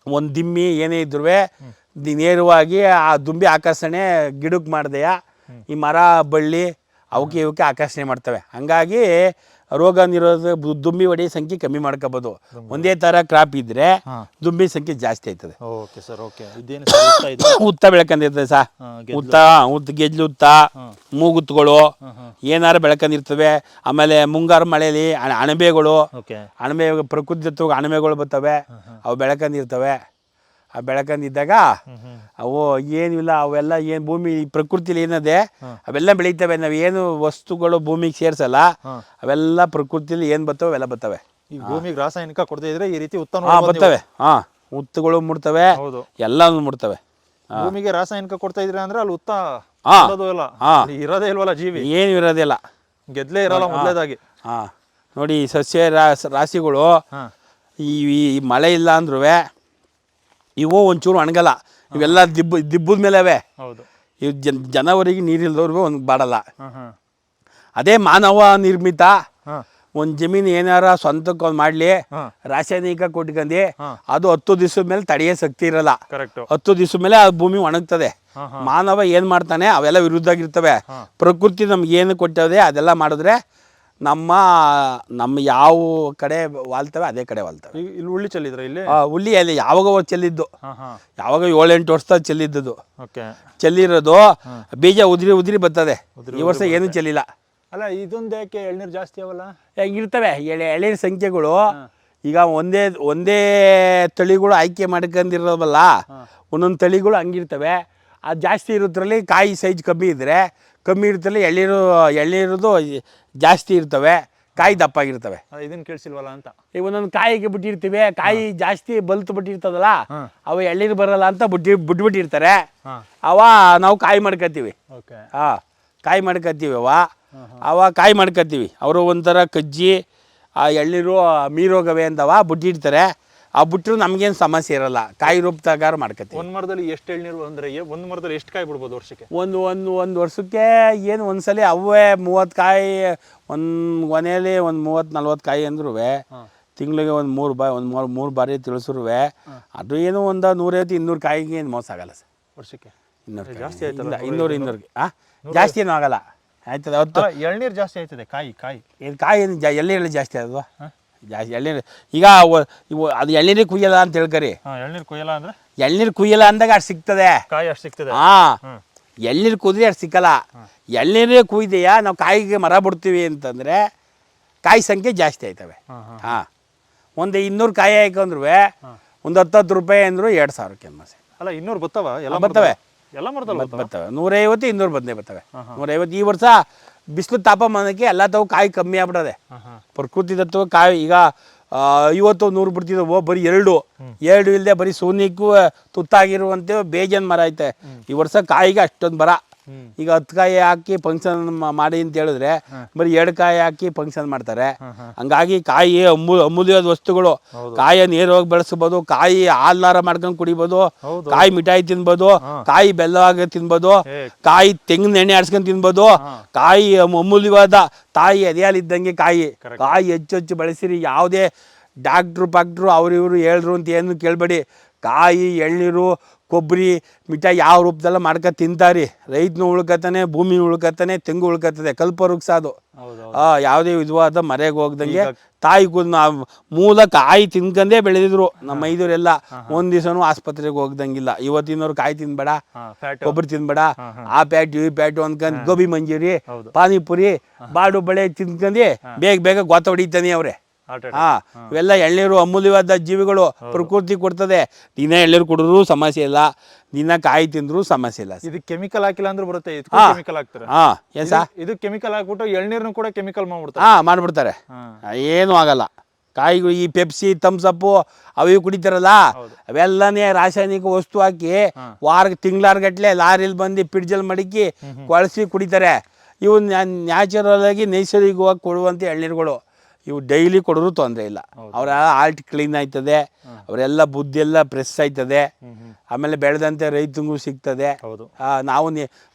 ಒಂದು ದಿಮ್ಮಿ ಏನೇ ಇದ್ರೂ ನೇರವಾಗಿ ಆ ದುಂಬಿ ಆಕರ್ಷಣೆ ಗಿಡಕ್ಕೆ ಮಾಡಿದೆಯಾ? ಈ ಮರ, ಬಳ್ಳಿ ಅವಕ್ಕೆ ಇವಕ್ಕೆ ಆಕರ್ಷಣೆ ಮಾಡ್ತವೆ. ಹಂಗಾಗಿ ರೋಗ ನಿರೋಧ ದುಂಬಿ ಹೊಡಿ ಸಂಖ್ಯೆ ಕಮ್ಮಿ ಮಾಡ್ಕೋಬೋದು. ಒಂದೇ ಥರ ಕ್ರಾಪ್ ಇದ್ದರೆ ದುಂಬಿ ಸಂಖ್ಯೆ ಜಾಸ್ತಿ ಆಯ್ತದೆ. Okay sir okay. ಉತ್ತಾ ಬೆಳ್ಕೊಂಡಿರ್ತದೆ ಸಾ. ಉತ್ತ ಉತ್ತ ಗೆಜ್ಲು ಉತ್ತ ಮೂಗುತ್ತುಗಳು ಏನಾರ ಬೆಳಕಂದಿರ್ತವೆ ಬೆಳ್ಕೊಂಡಿರ್ತವೆ. ಆಮೇಲೆ ಮುಂಗಾರು ಮಳೆಯಲ್ಲಿ ಅಣ ಅಣಬೆಗಳು ಅಣಬೆ ಪ್ರಕೃತಿ ಅಣಬೆಗಳು ಬರ್ತವೆ. ಅವು ಬೆಳ್ಕೊಂಡಿರ್ತವೆ. ಆ ಬೆಳಕಂದಿದ್ದಾಗ ಅವು ಏನಿಲ್ಲ ಅವೆಲ್ಲ ಏನು ಭೂಮಿ ಈ ಪ್ರಕೃತಿಲಿ ಏನದೆ ಅವೆಲ್ಲ ಬೆಳೀತವೆ. ನಾವು ಏನು ವಸ್ತುಗಳು ಭೂಮಿಗೆ ಸೇರ್ಸಲ್ಲ. ಅವೆಲ್ಲ ಪ್ರಕೃತಿಲಿ ಏನು ಬರ್ತವೆ ಅವೆಲ್ಲ ಬರ್ತವೆ ಈ ಭೂಮಿಗೆ ರಾಸಾಯನಿಕ ಕೊಡದೇ ಇದ್ರೆ ಈ ರೀತಿ ಉತ್ತಮ ಬರ್ತವೆ ಹಾ ಉತ್ತುಗಳು ಮುಡ್ತವೆ ಹೌದು. ಎಲ್ಲನೂ ಮುಡ್ತವೆ ಭೂಮಿಗೆ ರಾಸಾಯನಿಕ ಕೊಡ್ತಾ ಇದ್ರೆ ಅಂದ್ರೆ ಅಲ್ಲಿ ಉತ್ತ. ಇರೋದು ಇಲ್ಲ. ಹಾ. ಇರೋದೇ ಇಲ್ವಲ್ಲ ಜೀವಿ. ಏನು ಇರೋದಿಲ್ಲ ಗೆದ್ಲೇ ಇರಲ್ಲ ಮೊದಲೇದಾಗಿ. ಹಾ. ನೋಡಿ ಸಸ್ಯ ರಾಸಿಗಳು ರಾಶಿಗಳು ಈ ಮಳೆ ಇಲ್ಲ ಅಂದ್ರೂ ಇವು ಒಂಚೂರು ಒಣಗಲ್ಲ ಇವೆಲ್ಲ ದಿಬ್ಬ ದಿಬ್ಬದ ಮೇಲೆ ಅವೇ. ಹೌದು. ಇವು ಜನ್ ಜನವರಿಗೆ ನೀರಿಲ್ದವ್ರಿಗೂ ಒಂದು ಬಾಡಲ್ಲ. ಅದೇ ಮಾನವ ನಿರ್ಮಿತ. ಒಂದು ಜಮೀನು ಏನಾರ ಸ್ವಂತಕ್ಕೆ ಒಂದು ಮಾಡಲಿ ರಾಸಾಯನಿಕ ಕೊಟ್ಕೊಂಡಿ ಅದು ಹತ್ತು ದಿವಸದ ಮೇಲೆ ತಡೆಯೋ ಶಕ್ತಿ ಇರಲ್ಲ. ಹತ್ತು ದಿವಸದ ಮೇಲೆ ಆ ಭೂಮಿ ಒಣಗ್ತದೆ. ಮಾನವ ಏನು ಮಾಡ್ತಾನೆ ಅವೆಲ್ಲ ವಿರುದ್ಧ ಆಗಿರ್ತವೆ. ಪ್ರಕೃತಿ ನಮ್ಗೆ ಏನು ಕೊಟ್ಟದೆ ಅದೆಲ್ಲ ಮಾಡಿದ್ರೆ ನಮ್ಮ ನಮ್ಮ ಯಾವ ಕಡೆ ವಾಲ್ತವೆ ಅದೇ ಕಡೆ ವಾಲ್ತವೆ. ಇಲ್ಲಿ ಉಳ್ಳಿ ಚೆಲ್ಲಿದ್ರ ಇಲ್ಲಿ? ಆ, ಅಲ್ಲಿ ಯಾವಾಗ ಒಂದ್ ಚೆಲ್ಲಿದ್ದು. ಹಾಂ ಹಾಂ. ಯಾವಾಗ ಏಳೆಂಟು ವರ್ಷದ ಚೆಲ್ಲಿದ್ದದು. ಓಕೆ. ಚೆಲ್ಲಿರೋದು ಬೀಜ ಉದುರಿ ಉದುರಿ ಬರ್ತದೆ. ಈ ವರ್ಷ ಏನೂ ಚೆಲ್ಲಿಲ್ಲ. ಅಲ್ಲ ಇದೊಂದು ಯಾಕೆ ಎಳ್ನೀರು ಜಾಸ್ತಿ ಅವಲ್ಲ? ಯಾಕ್ ಇರ್ತವೆ. ಎಳೆ ಎಳೆಯ ಸಂಖ್ಯೆಗಳು. ಈಗ ಒಂದೇ ಒಂದೇ ತಳಿಗಳು ಆಯ್ಕೆ ಮಾಡ್ಕೊಂಡಿರೋವಲ್ಲ ಒಂದೊಂದು ತಳಿಗಳು ಹಂಗಿರ್ತವೆ. ಅದು ಜಾಸ್ತಿ ಇರೋದ್ರಲ್ಲಿ ಕಾಯಿ ಸೈಜ್ ಕಮ್ಮಿ ಇದ್ದರೆ ಕಮ್ಮಿ ಇರ್ತಲ್ಲ ಎಳ್ನೀರು ಎಳ್ನೀರದು ಜಾಸ್ತಿ ಇರ್ತವೆ ಕಾಯಿ ದಪ್ಪಾಗಿರ್ತವೆ ಆಗಿರ್ತವೆ. ಇದನ್ನ ಕೇಳಿಸಿಲ್ವಲ್ಲ ಅಂತ. ಈಗ ಒಂದೊಂದು ಕಾಯಿಗೆ ಬಿಟ್ಟಿರ್ತೀವಿ ಕಾಯಿ ಜಾಸ್ತಿ ಬಲ್ತು ಬಿಟ್ಟಿರ್ತದಲ್ಲ ಅವ ಎಳ್ಳೀರು ಎಳ್ನೀರು ಬರಲ್ಲ ಅಂತ ಬುಟ್ಟಿ ಬಿಟ್ಬಿಟ್ಟಿರ್ತಾರೆ ಅವ ನಾವು ಕಾಯಿ ಮಾಡ್ಕೊತೀವಿ ಓಕೆ. ಹಾಂ ಕಾಯಿ ಮಾಡ್ಕೊತೀವಿ ಅವ. ಅವ ಕಾಯಿ ಮಾಡ್ಕೊತೀವಿ ಅವರು ಒಂಥರ ಕಜ್ಜಿ ಆ ಎಳ್ನೀರು ಮೀರೋಗವೆ ಅಂತವ ಬಿಟ್ಟಿರ್ತಾರೆ ಆ ಬಿಟ್ಟರು ನಮಗೇನು ಸಮಸ್ಯೆ ಇರಲ್ಲ. ಕಾಯಿ ರೂಪದಾಗಾರ ಮಾಡ್ಕೊತೀವಿ ಒಂದು ಮರದಲ್ಲಿ ಎಷ್ಟು ಎಳ್ನೀರು ಅಂದ್ರೆ ಒಂದು ಮರದಲ್ಲಿ ಎಷ್ಟು ಕಾಯಿ ಬಿಡ್ಬೋದು ವರ್ಷಕ್ಕೆ? ಒಂದು ಒಂದು ಒಂದು ವರ್ಷಕ್ಕೆ ಏನು ಒಂದ್ಸಲಿ ಅವೇ ಮೂವತ್ತು ಕಾಯಿ ಒಂದು ಕೊನೆಯಲ್ಲಿ ಒಂದು ಮೂವತ್ತು ನಲ್ವತ್ತು ಕಾಯಿ ಅಂದ್ರೂ ತಿಂಗಳಿಗೆ ಒಂದು ಮೂರು ಬಾರಿ ಒಂದು ಮೂರು ಮೂರು ಬಾರಿ ತಿಳಿಸ್ರು ಅದು ಏನು ಒಂದು ನೂರೈವತ್ತು ಇನ್ನೂರು ಕಾಯಿಗೆ ಏನು ಮೋಸ ಆಗಲ್ಲ ಸರ್. ವರ್ಷಕ್ಕೆ? ಇನ್ನೂರು ಜಾಸ್ತಿ. ಆಯ್ತಲ್ಲ, ಇನ್ನೂರು ಇನ್ನೂರಿಗೆ. ಹಾಂ ಜಾಸ್ತಿ ಏನು ಆಗಲ್ಲ. ಆಯ್ತದ ಅಲ್ಲ ಎಳ್ನೀರು ಜಾಸ್ತಿ ಆಯ್ತದೆ ಕಾಯಿ ಕಾಯಿ. ಇದು ಕಾಯಿ ಏನು ಜಾ ಎಳ್ನೀರು ಜಾಸ್ತಿ ಅಲ್ವಾ ಜಾಸ್ತಿ ಎಳ್ನೀರು ಈಗ ಇವು ಅದು ಎಳ್ನೀರು ಕುಯ್ಯಲ್ಲ ಅಂತ ಹೇಳ್ಕರಿ. ಹಾಂ ಎಳ್ನೀರು ಕುಯ್ಯಲ್ಲ ಅಂದ್ರೆ? ಎಳ್ನೀರು ಕುಯ್ಯಲ್ಲ ಅಂದಾಗ ಅಷ್ಟು ಸಿಗ್ತದೆ. ಕಾಯಿ ಅಷ್ಟು ಸಿಗ್ತದೆ? ಹಾಂ. ಹ್ಮ್. ಎಳ್ನೀರು ಕುದ್ರೆ ಅಷ್ಟು ಸಿಕ್ಕಲ್ಲ ಎಳ್ನೀರೇ ಕುಯ್ದೆಯಾ? ನಾವು ಕಾಯಿಗೆ ಮರ ಬಿಡ್ತೀವಿ ಅಂತಂದರೆ ಕಾಯಿ ಸಂಖ್ಯೆ ಜಾಸ್ತಿ ಆಯ್ತವೆ. ಹಾಂ ಹಾಂ. ಹಾಂ. ಒಂದು ಇನ್ನೂರು ಕಾಯಿ ಹಾಕೊಂಡ್ರು ಒಂದು ಹತ್ತು ಹತ್ತು ರೂಪಾಯಿ ಅಂದರು ಎರಡು ಸಾವಿರಕ್ಕೆ ಮಸೆ ಅಲ್ಲ ಇನ್ನೂರು ಬತ್ತವ? ಎಲ್ಲ ಬರ್ತವೆ. ಎಲ್ಲ ಮರದಲ್ಲಿ ಬರ್ತವೆ ಬರ್ತವೆ ನೂರೈವತ್ತು ಇನ್ನೂರು ಬಂದೇ ಬರ್ತವೆ ನೂರೈವತ್ತು. ಈ ವರ್ಷ ಬಿಸಿಲು ತಾಪಮಾನಕ್ಕೆ ಎಲ್ಲ ತಾವು ಕಾಯಿ ಕಮ್ಮಿ ಆಗ್ಬಿಡದೆ. ಪ್ರಕೃತಿ ದತ್ತು ಕಾಯಿ ಈಗ ಐವತ್ತು ನೂರು ಬಿಡ್ತಿದ್ವು ಬರೀ ಎರಡು. ಎರಡು ಇಲ್ಲದೆ ಬರೀ ಸೋನಿಕ್ಕೂ ತುತ್ತಾಗಿರುವಂತೆ ಬೇಜನ್ ಮರ ಐತೆ. ಈ ವರ್ಷ ಕಾಯಿಗೆ ಅಷ್ಟೊಂದು ಬರ. ಈಗ ಹತ್ತು ಕಾಯಿ ಹಾಕಿ ಫಂಕ್ಷನ್ ಮಾಡಿ ಅಂತ ಹೇಳಿದ್ರೆ ಬರೀ ಎರಡು ಕಾಯಿ ಹಾಕಿ ಫಂಕ್ಷನ್ ಮಾಡ್ತಾರೆ. ಹಂಗಾಗಿ ಕಾಯಿ ಅಮೂ ಅಮೂಲ್ಯವಾದ ವಸ್ತುಗಳು. ಕಾಯಿ ನೇರವಾಗಿ ಬೆಳೆಸಬಹುದು ಕಾಯಿ ಹಾಲಾರ ಮಾಡ್ಕೊಂಡು ಕುಡಿಬೋದು ಕಾಯಿ ಮಿಠಾಯಿ ತಿನ್ಬೋದು ಕಾಯಿ ಬೆಲ್ಲವಾಗಿ ತಿನ್ಬೋದು. ಕಾಯಿ ತೆಂಗಿನ ಎಣ್ಣೆ ಆಡ್ಸ್ಕೊಂಡು ತಿನ್ಬೋದು ಕಾಯಿ ಅಮು- ಅಮೂಲ್ಯವಾದ ತಾಯಿ ಎದೆಯಲ್ಲಿದ್ದಂಗೆ ಕಾಯಿ. ಕಾಯಿ ಹೆಚ್ಚು ಹೆಚ್ಚು ಬೆಳೆಸಿರಿ ಯಾವುದೇ ಡಾಕ್ಟ್ರು ಪಾಕ್ಟ್ರು ಅವ್ರಿವ್ರು ಇವರು ಹೇಳ್ರು ಅಂತ ಏನು ಕೇಳಬೇಡಿ. ಕಾಯಿ ಎಳ್ನೀರು ಕೊಬ್ಬರಿ ಮಿಠಾಯಿ ಯಾವ ರೂಪದಲ್ಲ ಮಾಡ್ಕೊ ತಿಂತಾರಿ. ರೈತನು ಉಳ್ಕತಾನೆ ಭೂಮಿ ಉಳ್ಕತಾನೆ ತೆಂಗು ಉಳ್ಕತ್ತದೆ ಕಲ್ಪವೃಕ್ಷ ಅದು. ಯಾವುದೇ ವಿಧವಾದ ಮರೆಗೆ ಹೋಗ್ದಂಗೆ ತಾಯಿ ಮೂಲ ಕಾಯಿ ತಿನ್ಕಂದೇ ಬೆಳೆದಿದ್ರು. ನಮ್ಮ ಐದೂರೆಲ್ಲ ಒಂದ್ ದಿವಸನೂ ಆಸ್ಪತ್ರೆಗೆ ಹೋಗ್ದಂಗಿಲ್ಲ. ಇವತ್ತಿನವ್ರು ಕಾಯಿ ತಿನ್ಬೇಡ ಕೊಬ್ಬರಿ ತಿನ್ಬೇಡ. ಆ ಪ್ಯಾಟ್ ಈ ಪ್ಯಾಟು ಅನ್ಕಂದ್ ಗೋಬಿ ಮಂಜೂರಿ ಪಾನಿಪುರಿ ಬಾಡು ಬಳೆ ತಿನ್ಕಂದಿ ಬೇಗ ಬೇಗ ಗೊತ್ತ ಹೊಡಿತಾನೆ ಅವ್ರೆ. ಹಾ ಇವೆಲ್ಲ ಎಳ್ನೀರು ಅಮೂಲ್ಯವಾದ ಜೀವಿಗಳು ಪ್ರಕೃತಿ ಕೊಡ್ತದೆ. ದಿನ ಎಳ್ನೀರು ಕುಡಿದ್ರು ಸಮಸ್ಯೆ ಇಲ್ಲ. ದಿನ ಕಾಯಿ ತಿಂದ್ರು ಸಮಸ್ಯೆ ಇಲ್ಲ ಇದು ಕೆಮಿಕಲ್ ಹಾಕಿಲ್ಲ ಅಂದ್ರೆ ಬರುತ್ತೆ. ಕೆಮಿಕಲ್ ಹಾಕ್ತಾರೆ. ಹಾ ಏನ್ ಸಾ? ಇದು- ಕೆಮಿಕಲ್ ಹಾಕ್ಬಿಟ್ಟು ಎಳ್ನೀರ್ನು ಕೂಡ ಕೆಮಿಕಲ್ ಮಾಡ್ಬಿಡ್ತಾರೆ. ಹಾ ಮಾಡ್ಬಿಡ್ತಾರೆ. ಏನು ಆಗಲ್ಲ. ಕಾಯಿಗಳು ಈ ಪೆಪ್ಸಿ ತಮ್ಸಪ್ಪು ಅವು ಕುಡಿತಾರಲ್ಲ ಅವೆಲ್ಲನೇ ರಾಸಾಯನಿಕ ವಸ್ತು ಹಾಕಿ ವಾರ ತಿಂಗ್ಳಾರ್ಗಟ್ಲೆ ಲಾರಿಲಿ ಬಂದು ಪಿಡ್ಜಲ್ ಮಡಕಿ ಕೊಳಸಿ ಕುಡಿತಾರೆ. ಇವು ನ್ಯಾಚುರಲ್ ಆಗಿ ನೈಸರ್ಗಿಕವಾಗಿ ಕೊಡುವಂಥ ಎಳ್ನೀರುಗಳು. ಇವು ಡೈಲಿ ಕೊಡೋರು ತೊಂದರೆ ಇಲ್ಲ. ಅವರ ಆರ್ಟ್ ಕ್ಲೀನ್ ಆಯ್ತದೆ ಅವರೆಲ್ಲ ಬುದ್ಧಿ ಎಲ್ಲ ಪ್ರೆಸ್ ಆಯ್ತದೆ ಆಮೇಲೆ ಬೆಳೆದಂತೆ ರೈತಂಗೂ ಸಿಗ್ತದೆ. ನಾವು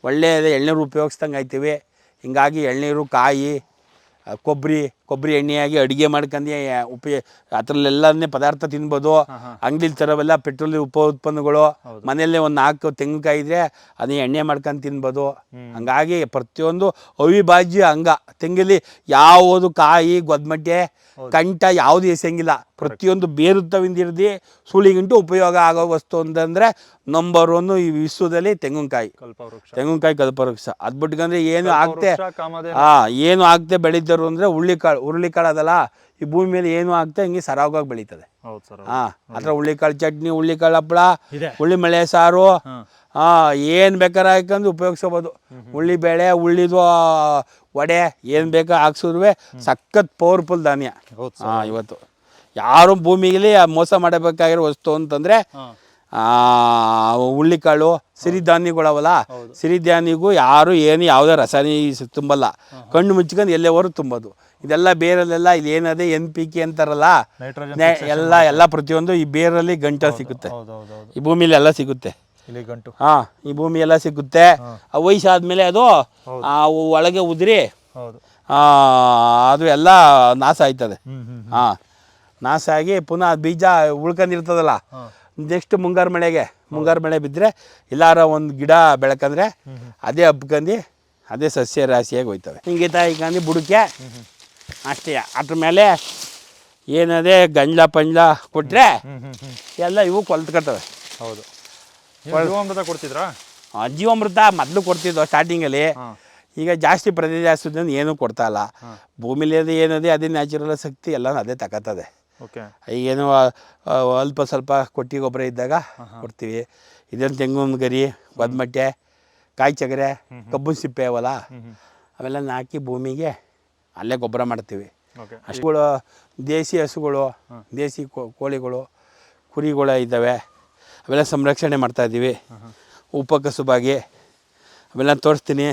ಒಳ್ಳೆಯ ಎಳ್ನೀರು ಉಪಯೋಗಿಸ್ದಂಗೆ ಆಯ್ತೀವಿ. ಹಿಂಗಾಗಿ ಎಳ್ನೀರು ಕಾಯಿ ಕೊಬ್ಬರಿ ಕೊಬ್ಬರಿ ಎಣ್ಣೆಯಾಗಿ ಅಡುಗೆ ಮಾಡ್ಕೊಂಡು ಉಪಯೋಗ ಅದರಲ್ಲೆಲ್ಲನೇ ಪದಾರ್ಥ ತಿನ್ಬೋದು. ಅಂಗಡಿಲಿ ತರೋವೆಲ್ಲ ಪೆಟ್ರೋಲ್ ಉಪ ಉತ್ಪನ್ನಗಳು. ಮನೆಯಲ್ಲೇ ಒಂದು ನಾಲ್ಕು ತೆಂಗಿನಕಾಯಿ ಇದ್ರೆ ಅದನ್ನ ಎಣ್ಣೆ ಮಾಡ್ಕೊಂಡು ತಿನ್ಬೋದು. ಹಂಗಾಗಿ ಪ್ರತಿಯೊಂದು ಅವಿಭಾಜ್ಯ ಅಂಗ. ತೆಂಗಲ್ಲಿ ಯಾವುದು ಕಾಯಿ ಗೊದ್ಮಟ್ಟೆ ಕಂಠ ಯಾವುದು ಎಸೆಯಂಗಿಲ್ಲ ಪ್ರತಿಯೊಂದು ಬೇರುತ್ತವಿಂದಿರ್ದು ಸುಳಿಗಿಂಟು ಉಪಯೋಗ ಆಗೋ ವಸ್ತು ಅಂತಂದ್ರೆ ನಂಬರ್ ಒನ್ ಈ ವಿಶ್ವದಲ್ಲಿ ತೆಂಗಿನಕಾಯಿ. ತೆಂಗಿನಕಾಯಿ ಕಲ್ಪವೃಕ್ಷ. ಅದು ಬಿಟ್ಕೊಂಡ್ರೆ ಏನು ಆಗ್ತೆ ಹಾ ಏನು ಆಗ್ತೆ ಬೆಳೀತಾರು ಅಂದ್ರೆ ಹುಳ್ಳಿಕಾಳು. ಹುರುಳಿಕಾಳು ಅದಲ್ಲ ಈ ಭೂಮಿ ಮೇಲೆ ಏನು ಆಗ್ತಾ ಹಿಂಗೆ ಸರಾಗವಾಗಿ ಬೆಳೀತದೆ. ಹೌದು ಸರ್ ಹಾ ಅದ್ರ ಹುಳ್ಳಿಕಾಳು ಚಟ್ನಿ ಹುಳ್ಳಿಕಾಳು ಹಪ್ಪಳ ಇದೆ. ಹುಳ್ಳಿ ಮಳೆ ಸಾರು ಹಾಂ. ಏನು ಬೇಕಾದ್ರೆ ಹಾಕೊಂಡು ಉಪಯೋಗಿಸ್ಬೋದು ಉಳ್ಳಿ ಬೇಳೆ ಉಳ್ಳಿದು ಆ, ವಡೆ ಏನು ಬೇಕೋ ಹಾಕ್ಸಿದ್ರೂ ಸಖತ್ ಪವರ್ಫುಲ್ ಧಾನ್ಯ. ಹೌದು ಹಾ ಇವತ್ತು. ಯಾರು ಭೂಮಿಗೆ ಮೋಸ ಮಾಡಬೇಕಾಗಿರೋ ವಸ್ತು ಅಂತಂದ್ರೆ ಹಾಂ. ಹುಳ್ಳಿಕಾಳು ಸಿರಿಧಾನ್ಯಗಳವಲ್ಲ ಸಿರಿಧಾನ್ಯಗೂ ಯಾರು ಏನು ಯಾವುದೇ ರಸಾಯನ ತುಂಬಲ್ಲ. ಕಣ್ಣು ಮುಚ್ಕೊಂಡು ಎಲ್ಲೇವರು ತುಂಬೋದು. ಇದೆಲ್ಲ ಬೇರಲ್ಲೆಲ್ಲ ಇದು ಏನದೇ ಎನ್ ಪಿ ಕೆ ಅಂತಾರಲ್ಲ? ಎಲ್ಲ ಎಲ್ಲ ಪ್ರತಿಯೊಂದು ಈ ಬೇರಲ್ಲಿ ಗಂಟ ಸಿಗುತ್ತೆ. ಈ ಭೂಮಿಲಿ ಎಲ್ಲ ಸಿಗುತ್ತೆ. ಗಂಟು. ಹಾಂ ಈ ಭೂಮಿ ಎಲ್ಲ ಸಿಗುತ್ತೆ. ಆ ವಯಸ್ಸಾದ್ಮೇಲೆ ಅದು ಆ ಒಳಗೆ ಉದುರಿ ಅದು ಎಲ್ಲ ನಾಶ ಆಯ್ತದೆ. ಹಾ ನಾಶ ಆಗಿ ಪುನಃ ಬೀಜ ಉಳ್ಕೊಂಡಿರ್ತದಲ್ಲ ನೆಕ್ಸ್ಟ್ ಮುಂಗಾರು ಮಳೆಗೆ ಮುಂಗಾರು ಮಳೆ ಬಿದ್ದರೆ ಇಲ್ಲಾರ ಒಂದು ಗಿಡ ಬೆಳಕಂದ್ರೆ ಅದೇ ಹಬ್ಕಂದು ಅದೇ ಸಸ್ಯ ರಾಶಿಯಾಗಿ ಹೋಯ್ತವೆ. ಹಿಂಗೆ ತಾಯಿಕಂದು ಬುಡಕ್ಕೆ ಅಷ್ಟೇ ಅದ್ರ ಮೇಲೆ ಏನದೇ ಗಂಜ್ಲ ಪಂಜ್ಲ ಕೊಟ್ಟರೆ ಎಲ್ಲ ಇವು ಕೊಲ್ತ್ಕೊಳ್ತವೆ ಹೌದು. ಜೀವಾಮೃತ ಕೊಡ್ತಿದ್ರಾ? ಜೀವಾಮೃತ ಮೊದಲು ಕೊಡ್ತಿದ್ವು ಸ್ಟಾರ್ಟಿಂಗಲ್ಲಿ ಈಗ ಜಾಸ್ತಿ ಪ್ರತಿಜಾಸ್ತಿ ಏನೂ ಕೊಡ್ತಾ ಇಲ್ಲ. ಭೂಮಿಲಿ ಅದು ಏನದೇ ಅದೇ ನ್ಯಾಚುರಲ್ ಶಕ್ತಿ ಎಲ್ಲ ಅದೇ ತಗೋತದೆ ಓಕೆ. ಈಗೇನು ಅಲ್ಪ ಸ್ವಲ್ಪ ಕೊಟ್ಟಿ ಗೊಬ್ಬರ ಇದ್ದಾಗ ಕೊಡ್ತೀವಿ. ಇದನ್ನು ತೆಂಗಿನ ಗರಿ ಬದ್ಮಟ್ಟೆ ಕಾಯಿ ಚಗರೆ ಕಬ್ಬು ಸಿಪ್ಪೆ ಅವಲ್ಲ ಅವೆಲ್ಲ ಹಾಕಿ ಭೂಮಿಗೆ ಅಲ್ಲೇ ಗೊಬ್ಬರ ಮಾಡ್ತೀವಿ. ಹಸುಗಳು ದೇಸಿ ಹಸುಗಳು ದೇಸಿ ಕೋಳಿಗಳು ಕುರಿಗಳು ಇದ್ದಾವೆ. ಅವೆಲ್ಲ ಸಂರಕ್ಷಣೆ ಮಾಡ್ತಾಯಿದ್ದೀವಿ ಉಪಕಸುಬಾಗಿ ಅವೆಲ್ಲ ತೋರಿಸ್ತೀನಿ.